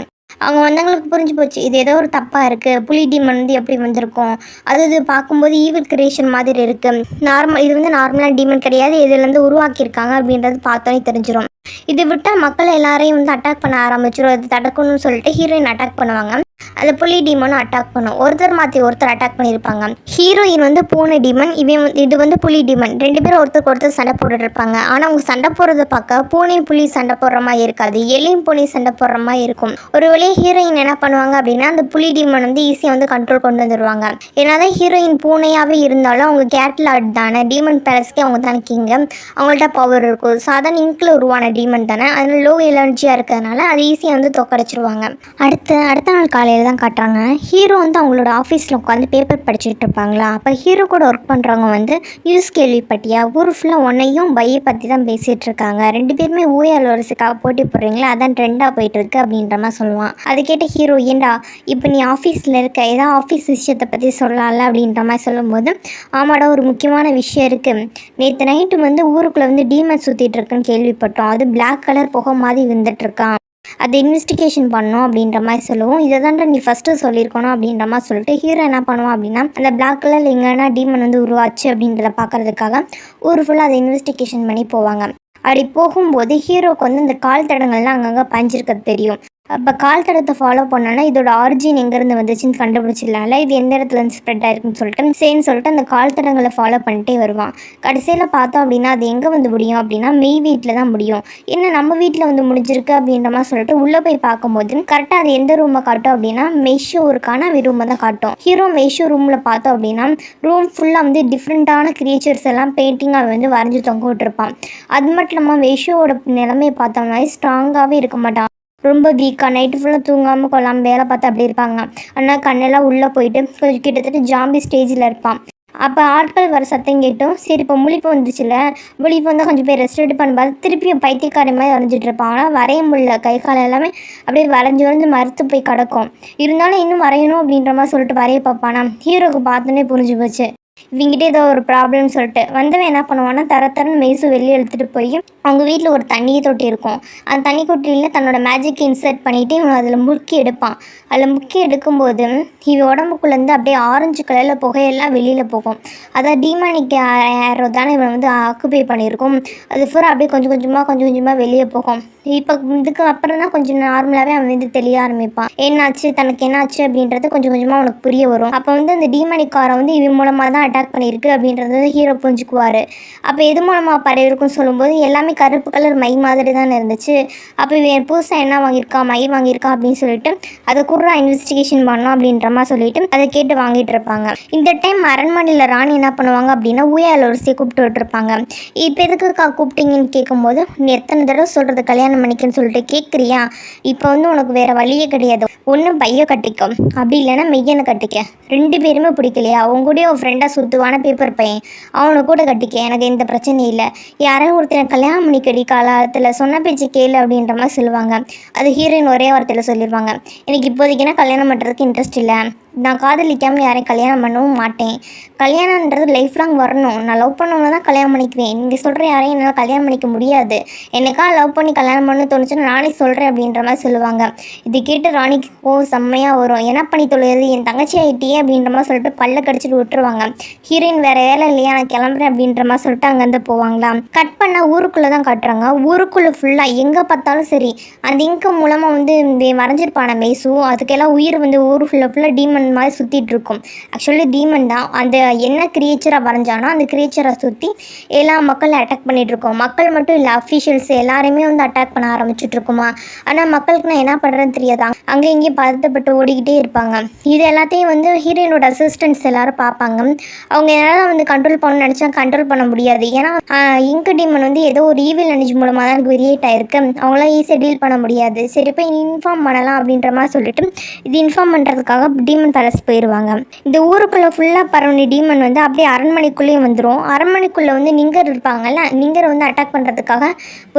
அவங்க வந்தவங்களுக்கு புரிஞ்சு போச்சு இது ஏதோ ஒரு தப்பாக இருக்குது புலி டீமன் வந்து எப்படி வந்திருக்கும்? அது இது பார்க்கும்போது ஈவில் கிரியேஷன் மாதிரி இருக்குது நார்மல் இது வந்து நார்மலாக டீமன் கிடையாது. இதுலேருந்து உருவாக்கியிருக்காங்க அப்படின்றது பார்த்தோன்னே தெரிஞ்சிடும் இது விட்டால் மக்கள் எல்லாரையும் வந்து அட்டாக் பண்ண ஆரம்பிச்சிடும் அது தடுக்கணும்னு சொல்லிட்டு ஹீரோயின் அட்டாக் பண்ணுவாங்க. அந்த புலி டீமனும் அட்டாக் பண்ணும். ஒருத்தர் மாற்றி ஒருத்தர் அட்டாக் பண்ணியிருப்பாங்க. ஹீரோயின் வந்து பூனை டீமன் இவன் இது வந்து புலி டீமன் ரெண்டு பேரும் ஒருத்தருக்கு ஒருத்தர் சண்டை போட்டுட்டு இருப்பாங்க ஆனால் அவங்க சண்டை போடுறத பார்க்க பூனை புலி சண்டை போடுற மாதிரி இருக்காது. எலியும் பூனை சண்டை போடுற மாதிரி இருக்கும். ஒரு வழியே ஹீரோயின் என்ன பண்ணுவாங்க அப்படின்னா அந்த புலி டீமன் வந்து ஈஸியாக வந்து கண்ட்ரோல் கொண்டு வந்துடுவாங்க என்னதான் ஹீரோயின் பூனையாகவே இருந்தாலும் அவங்க கேட்லாட் தானே. டீமன் பேலஸ்க்கே அவங்க தான் கிங்க அவங்கள்ட்ட பவர் இருக்கும். சாதாரண இங்கில் உருவான டீமன் தானே. அதனால் லோ எனர்ஜியாக இருக்கிறதுனால அது ஈஸியாக வந்து தோக்கடிச்சிருவாங்க அடுத்து அடுத்த நாள் காலையில் தான் காட்டுறாங்க. ஹீரோ வந்து அவங்களோட ஆஃபீஸில் உட்காந்து பேப்பர் படிச்சுட்டு இருப்பாங்களா? அப்போ ஹீரோ கூட ஒர்க் பண்ணுறவங்க வந்து நியூஸ் கேள்விப்பட்டியா? ஊர் ஃபுல்லாக ஒன்றையும் பையை பற்றி தான் பேசிகிட்டு இருக்காங்க. ரெண்டு பேருமே ஊயல் வரிசைக்காக போட்டி போடுறீங்களா? அதான் ட்ரெண்டாக போயிட்டு இருக்கு அப்படின்ற மாதிரி சொல்லுவான். அதை கேட்ட ஹீரோ ஏண்டா இப்போ நீ ஆஃபீஸில் இருக்க ஏதாவது ஆஃபீஸ் விஷயத்தை பற்றி சொல்லலாம்ல? அப்படின்ற மாதிரி சொல்லும்போது ஆமாடா ஒரு முக்கியமான விஷயம் இருக்குது நேற்று நைட்டு வந்து ஊருக்குள்ளே வந்து டீமன் சுற்றிட்டு இருக்குன்னு கேள்விப்பட்டோம். அது Black கலர் புகை மாதிரி இருந்துட்டுருக்கான். இருக்கான் அதை இன்வெஸ்டிகேஷன் பண்ணோம் அப்படின்ற மாதிரி சொல்லுவோம். இதை தான்டா நீ ஃபஸ்ட்டு சொல்லியிருக்கணும் அப்படின்ற மாதிரி சொல்லிட்டு ஹீரோ என்ன பண்ணுவோம் அப்படின்னா அந்த பிளாக் கலர் எங்கன்னா டீமன் வந்து உருவாச்சு அப்படின்றத பார்க்கறதுக்காக ஊர் ஃபுல்லாக அதை இன்வெஸ்டிகேஷன் பண்ணி போவாங்க. அப்படி போகும்போது ஹீரோக்கு வந்து இந்த கால் தடங்கள்லாம் அங்கங்கே பஞ்சிருக்கிறது தெரியும். அப்போ கால் தடத்தை ஃபாலோ பண்ணோன்னா இதோட ஆரிஜின் எங்கேருந்து வந்துச்சுன்னு கண்டுபிடிச்சிடலாம்ல. இது எந்த இடத்துல இருந்து ஸ்ப்ரெட் ஆயிருக்குன்னு சொல்லிட்டு சரின்னு சொல்லிட்டு அந்த கால் தடங்களை ஃபாலோ பண்ணிட்டே வருவான். கடைசியில் பார்த்தோம் அப்படின்னா அது எங்கே வந்து முடியும் அப்படின்னா மெய் வீட்டில் தான் முடியும். என்ன நம்ம வீட்டில் வந்து முடிஞ்சிருக்கு அப்படின்ற மாதிரி சொல்லிட்டு உள்ளே போய் பார்க்கும்போது கரெக்டாக அது எந்த ரூமை காட்டும் அப்படின்னா மெய்ஷோ இருக்கான ரூமை தான் காட்டும். ஹீரோ மெய்ஷோ ரூமில் பார்த்தோம் அப்படின்னா ரூம் ஃபுல்லாக வந்து டிஃப்ரெண்ட்டான கிரியேச்சர்ஸ் எல்லாம் பெயிண்டிங்காக வந்து வரைஞ்சி தொங்க விட்டுருப்பான். அது மட்டும் இல்லாமல் மெய்ஷோவோட நிலைமையை பார்த்தோம்னா ஸ்ட்ராங்காகவே இருக்க மாட்டான். ரொம்ப வீக்காக நைட்டு ஃபுல்லாக தூங்காமல் கொள்ளாமல் வேலை பார்த்து அப்படி இருப்பாங்க. ஆனால் கண்ணெல்லாம் உள்ளே போயிட்டு கொஞ்சம் கிட்டத்தட்ட ஜாம்பி ஸ்டேஜில் இருப்பான். அப்போ ஆட்கள் வர சத்தம் கேட்டும். சரி இப்போ முழிப்பு வந்துச்சுல. முழிப்பு வந்தால் கொஞ்சம் பேர் ரெஸ்ட் எடுத்து பண்ணும்போது திருப்பியும் பைத்தியக்கார மாதிரி வரைஞ்சிட்டு இருப்பாங்க ஆனால் வரைய முடியல. கை கால் எல்லாமே அப்படியே வரைஞ்சி வரைஞ்சி மறுத்து போய் கிடக்கும். இருந்தாலும் இன்னும் வரையணும் அப்படின்ற மாதிரி சொல்லிட்டு வரைய பார்ப்பானா? ஹீரோக்கு பார்த்தோன்னே புரிஞ்சு போச்சு. இவங்கிட்ட ஏதோ ஒரு ப்ராப்ளம்னு சொல்லிட்டு. வந்தவன் என்ன பண்ணுவான்னா தர தரன்னு மெய்சு வெளியே எடுத்துகிட்டு போய் அவங்க வீட்டில் ஒரு தண்ணி தொட்டி இருக்கும். அந்த தண்ணி தொட்டியில் தன்னோட மேஜிக் இன்சர்ட் பண்ணிவிட்டு இவன் அதில் முக்கி எடுப்பான். அதில் முக்கி எடுக்கும்போது இவன் உடம்புக்குள்ளேருந்து அப்படியே ஆரஞ்சு கலரில் புகையெல்லாம் வெளியில் போகும். அதான் டீமானிக் ஏரோ தானே இவன் வந்து ஆக்குபை பண்ணியிருக்கும். அது ஃபுல்லாக அப்படியே கொஞ்சம் கொஞ்சமாக கொஞ்சம் கொஞ்சமாக வெளியே போகும். இப்போ இதுக்கு அப்புறம் தான் கொஞ்சம் நார்மலாகவே அவன் வந்து தெளிய ஆரம்பிப்பான். என்னாச்சு? தனக்கு என்னாச்சு? அப்படின்றது கொஞ்சம் கொஞ்சமாக அவனுக்கு புரிய வரும். அப்போ வந்து அந்த டீமனி காரை வந்து இவன் மூலமாக தான் அட்டாக் பண்ணியிருக்கு அப்படின்றது வந்து ஹீரோ புரிஞ்சுக்குவார். அப்போ எது மூலமாக பரவி சொல்லும்போது எல்லாமே கருப்பு கலர் மை மாதிரி தானே இருந்துச்சு. அப்போ இவன் புதுசாக என்ன வாங்கியிருக்கா? மை வாங்கியிருக்கா அப்படின்னு சொல்லிட்டு அதை குர்ரா இன்வெஸ்டிகேஷன் பண்ணோம் அப்படின்ற மாதிரி சொல்லிட்டு அதை கேட்டு வாங்கிட்டு இருப்பாங்க. இந்த டைம் அரண்மனையில் ராணி என்ன பண்ணுவாங்க அப்படின்னா ஊயால் ஒரு கூப்பிட்டு விட்டுருப்பாங்க. இப்போ எதுக்குக்கா கூப்பிட்டீங்கன்னு கேட்கும்போது எத்தனை தடவை சொல்கிறது கல்யாணம் பண்ணிக்கன்னு சொல்லிட்டு கேட்குறியா இப்போ வந்து உனக்கு வேறு வழியே கிடையாது. ஒன்று பைய கட்டிக்கும். அப்படி இல்லைன்னா மெய்யனை கட்டிக்க. ரெண்டு பேருமே பிடிக்கலையா? அவங்க கூட உன் ஃப்ரெண்டாக சுற்றுவான பேப்பர் பையன். அவனை கூட கட்டிக்க. எனக்கு எந்த பிரச்சனையும் இல்லை. யாராவது ஒருத்தனை கல்யாணம் பண்ணிக்கடி காலத்தில் சொன்ன பேச்சு கேளு அப்படின்ற மாதிரி சொல்லுவாங்க. அது ஹீரோயின் ஒரே வார்த்தையில் சொல்லிடுவாங்க எனக்கு இப்போதைக்குன்னா கல்யாணம் பண்ணுறதுக்கு இன்ட்ரெஸ்ட் இல்லை. நான் காதலிக்காமல் யாரையும் கல்யாணம் பண்ணவும் மாட்டேன். கல்யாணன்றது லைஃப் லாங் வரணும். நான் லவ் பண்ணவங்க தான் கல்யாணம் பண்ணிக்குவேன். நீங்கள் சொல்கிற யாரையும் என்னால் கல்யாணம் பண்ணிக்க முடியாது. என்னைக்கா லவ் பண்ணி கல்யாணம் பண்ணு தோணுச்சுன்னா நானே சொல்கிறேன் அப்படின்ற மாதிரி சொல்லுவாங்க. இது கேட்டு ராணிக்கு கோவம் செம்மையாக வரும். என்ன பண்ணி தொழுது என் தங்கச்சி ஆகிட்டியே அப்படின்ற மாதிரி சொல்லிட்டு பல்ல கடிச்சிட்டு விட்டுருவாங்க. ஹீரோயின் வேறு வேலை இல்லையா? நான் கிளம்புறேன் அப்படின்ற மாதிரி சொல்லிட்டு அங்கேருந்து போவாங்களா கட் பண்ண ஊருக்குள்ளே தான் கட்டுறாங்க. ஊருக்குள்ளே ஃபுல்லாக எங்கே பார்த்தாலும் சரி அந்த இன்கம் மூலமாக வந்து இந்த வரைஞ்சிருப்பான மேசு அதுக்கெல்லாம் உயிர் வந்து ஊர் ஃபுல்லாக ஃபுல்லாக டீமன் மாதிரி சுற்றிட்டு இருக்கும் ஆக்சுவலி டீமன் தான். அந்த என்ன கிரியேச்சராக வரைஞ்சானோ அந்த கிரியேச்சரை சுற்றி எல்லா மக்களும் அட்டாக் பண்ணிட்டு இருக்கோம் மக்கள் மட்டும் இல்லை அஃபீஷியல்ஸ் எல்லாருமே வந்து அட்டாக் பண்ண ஆரம்பிச்சுட்டு இருக்குமா ஆனால் மக்களுக்கு நான் என்ன பண்ணுறேன்னு தெரியாதா? அங்கே இங்கேயும் பதட்டப்பட்டு ஓடிக்கிட்டே இருப்பாங்க. இது எல்லாத்தையும் வந்து ஹீரோயினோட அசிஸ்டன்ஸ் எல்லாரும் பார்ப்பாங்க. அவங்க என்னால் வந்து கண்ட்ரோல் பண்ண நினச்சா கண்ட்ரோல் பண்ண முடியாது. ஏன்னா இங்கு டீமன் வந்து ஏதோ ஒரு ஈவில் எனர்ஜி மூலமாக தான் கிரியேட் ஆயிருக்கு. அவங்களாம் ஈஸியாக டீல் பண்ண முடியாது. சரி போய் இன்ஃபார்ம் பண்ணலாம் அப்படின்ற மாதிரி சொல்லிட்டு இது இன்ஃபார்ம் பண்ணுறதுக்காக டீமன் பேலஸ் போயிடுவாங்க இந்த ஊருக்குள்ளே ஃபுல்லாக பரவணி டீமன் வந்து அப்படியே அரண்மனைக்குள்ளேயும் வந்துடும் அரண்மனைக்குள்ளே வந்து நிங்கர் இருப்பாங்கல்ல நிங்கரை வந்து அட்டாக் பண்ணுறதுக்காக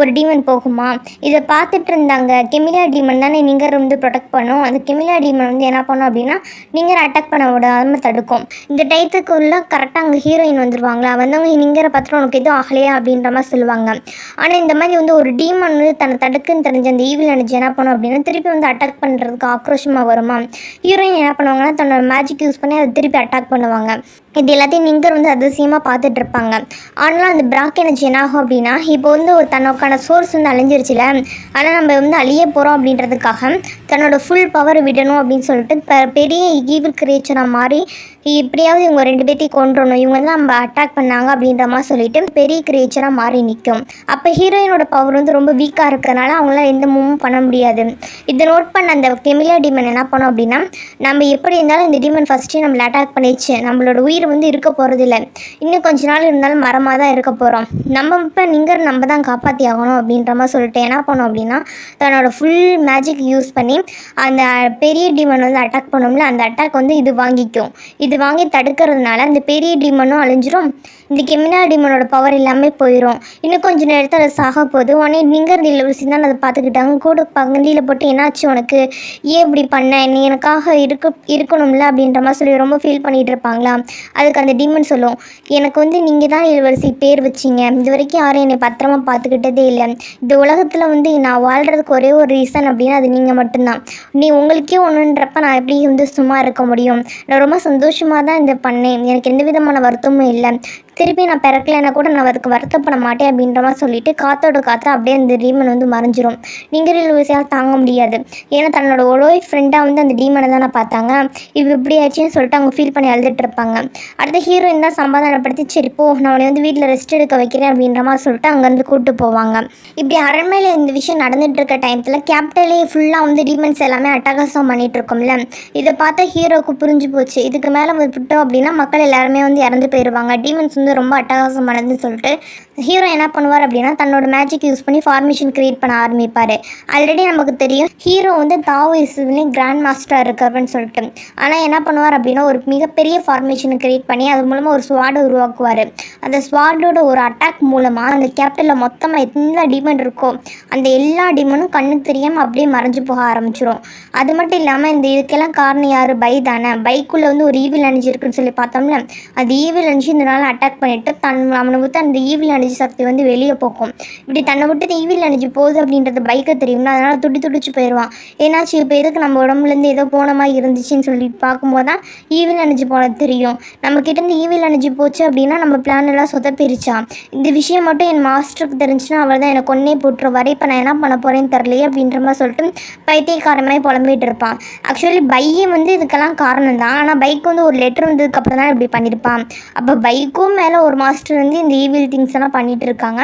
ஒரு டீமன் போகுமா? இதை பார்த்துட்டு இருந்தாங்க. கெமிலியா டீமன் தானே நிங்கர் வந்து ப்ரொடெக்ட் பண்ணும். அந்த கெமிலியா டீமன் வந்து என்ன பண்ணும் அப்படின்னா நிங்கரை அட்டாக் பண்ண விடாமல் தடுக்கும். இந்த டயத்துக்குள்ள கரெக்டாக அங்கே ஹீரோயின் வந்துடுவாங்களா வந்தவங்க நிங்கரை பார்த்துட்டு உனக்கு எதுவும் ஆகலையா அப்படின்ற மாதிரி சொல்லுவாங்க. ஆனால் இந்த மாதிரி வந்து ஒரு டீமன் வந்து தன்னை தடுக்குன்னு தெரிஞ்ச அந்த ஈவில் எனர்ஜி என்ன பண்ணும் அப்படின்னா திருப்பி வந்து அட்டாக் பண்ணுறதுக்கு ஆக்ரோஷமாக வருமா? ஹீரோயின் என்ன பண்ணுவாங்க பண்ணுவாங்கன்னா தன்னோட மேஜிக் யூஸ் பண்ணி அதை திருப்பி அட்டாக் பண்ணுவாங்க. இது எல்லாத்தையும் நிங்கர் வந்து அதிசயமாக பார்த்துட்டு இருப்பாங்க. ஆனாலும் அந்த பிராக் எனர்ஜி என்ன ஆகும் அப்படின்னா இப்போ வந்து ஒரு தனக்கான சோர்ஸ் வந்து அழிஞ்சிருச்சுல ஆனால் நம்ம வந்து அழிய போகிறோம் அப்படின்றதுக்காக தன்னோட ஃபுல் பவர் விடணும் அப்படின்னு சொல்லிட்டு பெரிய ஈவில் கிரியேச்சராக மாறி எப்படியாவது இவங்க ரெண்டு பேர்த்தையும் கொண்டுடணும் இவங்க தான் நம்ம அட்டாக் பண்ணாங்க அப்படின்ற மாதிரி சொல்லிட்டு பெரிய கிரியேச்சராக மாறி நிற்கும் அப்போ ஹீரோயினோட பவர் வந்து ரொம்ப வீக்காக இருக்கிறனால அவங்களால எந்த மூவும் பண்ண முடியாது. இதை நோட் பண்ண அந்த கெமிலா டிமன் என்ன பண்ணோம் அப்படின்னா நம்ம எப்படி இருந்தாலும் இந்த டிமன் ஃபஸ்ட்டு நம்மளை அட்டாக் பண்ணிடுச்சு. நம்மளோட உயிர் வந்து இருக்க போகிறதில்ல இன்னும் கொஞ்ச நாள் இருந்தாலும் மரமாக தான் இருக்க போகிறோம் நம்ம இப்போ நிங்கர் நம்ம தான் காப்பாற்றி ஆகணும் அப்படின்ற மாதிரி சொல்லிட்டு என்ன பண்ணோம் அப்படின்னா தன்னோட ஃபுல் மேஜிக் யூஸ் பண்ணி அந்த பெரிய டிமன் வந்து அட்டாக் பண்ணோம்ல அந்த அட்டாக் வந்து இது வாங்கிக்கும். இது வாங்கி தடுக்கிறதுனால அந்த பெரிய டிமனும் அழிஞ்சிரும். இந்த கெமினா டிமனோட பவர் எல்லாமே போயிடும் இன்னும் கொஞ்ச நேரத்தில் அது சாக போகுது. உடனே நிங்கர் நிலவரசி சிந்தான் அதை பார்த்துக்கிட்டாங்க கூட பகுதியில் போட்டு என்னாச்சு உனக்கு? ஏன் இப்படி பண்ண? நீ எனக்காக இருக்க இருக்கணும்ல அப்படின்ற மாதிரி சொல்லி ரொம்ப ஃபீல் பண்ணிட்டு இருப்பாங்களா? அதுக்கு அந்த டீமன் சொல்லும். எனக்கு வந்து நீங்கள் தான் இளவரசி பேர் வச்சீங்க. இது வரைக்கும் யாரும் என்னை பத்திரமா பார்த்துக்கிட்டதே இல்லை. இந்த உலகத்தில் வந்து நான் வாழ்கிறதுக்கு ஒரே ஒரு ரீசன் அப்படின்னா அது நீங்கள் மட்டும்தான். நீ உங்களுக்கே ஒன்றுன்றப்ப நான் எப்படி வந்து சும்மா இருக்க முடியும்? நான் ரொம்ப சந்தோஷமாக தான் இதை பண்ணேன். எனக்கு எந்த விதமான வருத்தமும் இல்லை. திருப்பி நான் பிறக்கலைன்னா கூட நான் அதுக்கு வருத்தப்பட மாட்டேன் அப்படின்ற மாதிரி சொல்லிட்டு காத்தோட காற்று அப்படியே அந்த டீமன் வந்து மறைஞ்சிரும். நிகரில் விஷயம் தாங்க முடியாது. ஏன்னா தன்னோட ஒரே ஃப்ரெண்டாக வந்து அந்த டீமனை தானே பார்த்தாங்க. இது இப்படி ஆச்சுன்னு சொல்லிட்டு அவங்க ஃபீல் பண்ணி அழுதுட்டு இருப்பாங்க. அடுத்த ஹீரோயின் தான் சமாதானப்படுத்தி சரி போ நான் உன்னை வந்து வீட்டில் ரெஸ்ட் எடுக்க வைக்கிறேன் அப்படின்ற மாதிரி சொல்லிட்டு அங்கேருந்து கூப்பிட்டு போவாங்க. இப்படி அரண்மையில் இந்த விஷயம் நடந்துட்டு இருக்க டைத்தில் கேபிட்டலே ஃபுல்லாக வந்து டீமன்ஸ் எல்லாமே அட்டகாசம் பண்ணிகிட்டு இருக்கோம்ல. இதை பார்த்தா ஹீரோவுக்கு புரிஞ்சு போச்சு. இதுக்கு மேலே விட்டோம் அப்படின்னா மக்கள் எல்லாருமே வந்து இறந்து போயிடுவாங்க டீமன்ஸ் வந்து ரொம்ப அட்டகாசமானதுன்னு சொல்லிட்டு ஹீரோ என்ன பண்ணுவார் அப்படின்னா தன்னோட மேஜிக் யூஸ் பண்ணி ஃபார்மேஷன் கிரியேட் பண்ண ஆரம்பிப்பார். ஆல்ரெடி நமக்கு தெரியும் ஹீரோ வந்து தாவோ கிராண்ட் மாஸ்டராக இருக்காருன்னு சொல்லிட்டு. ஆனால் என்ன பண்ணுவார் அப்படின்னா ஒரு மிகப்பெரிய ஃபார்மேஷனை கிரியேட் பண்ணி அது மூலமாக ஒரு ஸ்வாடை உருவாக்குவார். அந்த ஸ்வாடோட ஒரு அட்டாக் மூலமாக அந்த கேபிட்டலில் மொத்தமாக எந்த டிமன் இருக்கோ அந்த எல்லா டிமனும் கண்ணுக்கு தெரியாமல் அப்படியே மறைஞ்சு போக ஆரம்பிச்சிடும் அது மட்டும் இல்லாமல் இந்த இதுக்கெல்லாம் காரணம் யார்? பை தானே பைக்குள்ளே வந்து ஒரு ஈவில் அணிஞ்சிருக்குன்னு சொல்லி பார்த்தோம்ல அது ஈவில் அணிஞ்சு இந்த நாள் அட்டாக் பண்ணிட்டு தன் அவனை விட்டு அந்த ஈவில் எனர்ஜி சக்தி வந்து வெளியே போக்கும். இப்படி தன்னை விட்டு ஈவில் அணிஞ்சு போகுது அப்படின்றது பைக்கை தெரியும்னா அதனால் துடி துடிச்சு போயிடுவான். ஏன்னாச்சு இப்போ எதுக்கு நம்ம உடம்புலேருந்து ஏதோ போன மாதிரி இருந்துச்சுன்னு சொல்லி பார்க்கும்போது தான் ஈவில் அணிஞ்சு போனது தெரியும். நம்மக்கிட்டேருந்து ஈவில் அணிஞ்சு போச்சு அப்படின்னா நம்ம பிளான் எல்லாம் சொதப்பிருச்சா? இந்த விஷயம் மட்டும் என் மாஸ்டருக்கு தெரிஞ்சுன்னா அவர் தான் எனக்கு ஒன்னே போட்டுருவாரு. இப்போ நான் என்ன பண்ண போகிறேன்னு தெரியலையே அப்படின்ற மாதிரி சொல்லிட்டு பைத்தியக்காரமாய் புலம்பிட்டு இருப்பான். ஆக்சுவலி பையே வந்து இதுக்கெல்லாம் காரணம் தான் ஆனால் பைக் வந்து ஒரு லெட்டர் வந்ததுக்கப்புறம் தான் இப்படி பண்ணியிருப்பான். அப்போ பைக்கும் மேலே ஒரு மாஸ்டர் வந்து இந்த ஈவில் திங்ஸ் எல்லாம் பண்ணிட்டு இருக்காங்க.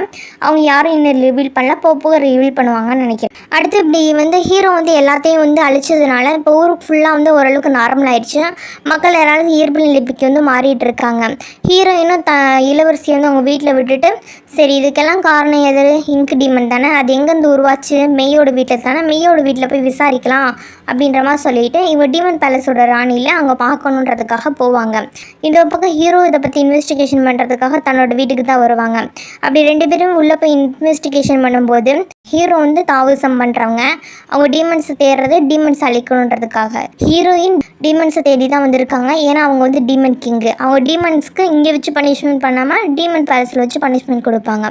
அவங்க யாரும் இன்னும் ரிவீல் பண்ணல. போக போக ரிவீல் பண்ணுவாங்கன்னு நினைக்கிறேன். அடுத்து இப்படி வந்து ஹீரோ வந்து எல்லாத்தையும் வந்து அழிச்சதுனால இப்போ ஊருக்கு ஃபுல்லாக வந்து ஓரளவுக்கு நார்மல் ஆயிடுச்சு. மக்கள் யாராவது இயல்பு நிலைப்புக்கு வந்து மாறிட்டு இருக்காங்க. ஹீரோயினும் த இளவரசி வந்து அவங்க வீட்டில் விட்டுட்டு சரி இதுக்கெல்லாம் காரணம் எது? இங்க் டிமன் தானே. அது எங்கேருந்து உருவாச்சு? மெய்யோட வீட்டில் தானே. மெய்யோட வீட்டில் போய் விசாரிக்கலாம். அப்படின்ற மாதிரி சொல்லிட்டு இவங்க டீமன் பேலஸோட ராணியில் அங்கே பார்க்கணுன்றதுக்காக போவாங்க. இந்த பக்கம் ஹீரோ இதை பற்றி இன்வெஸ்டிகேஷன் பண்ணுறதுக்காக தன்னோட வீட்டுக்கு தான் வருவாங்க. அப்படி ரெண்டு பேரும் உள்ளே போய் இன்வெஸ்டிகேஷன் பண்ணும்போது ஹீரோ வந்து தாவசம் பண்ணுறவங்க அவங்க டீமன்ஸை தேடுறது டீமன்ஸ் அழிக்கணுன்றதுக்காக. ஹீரோயின் டீமன்ஸை தேடி தான் வந்திருக்காங்க. ஏன்னா அவங்க வந்து டீமன் கிங்கு அவங்க டீமன்ஸ்க்கு இங்கே வச்சு பனிஷ்மெண்ட் பண்ணாமல் டீமன் பேலஸில் வச்சு பனிஷ்மெண்ட் கொடுப்பாங்க.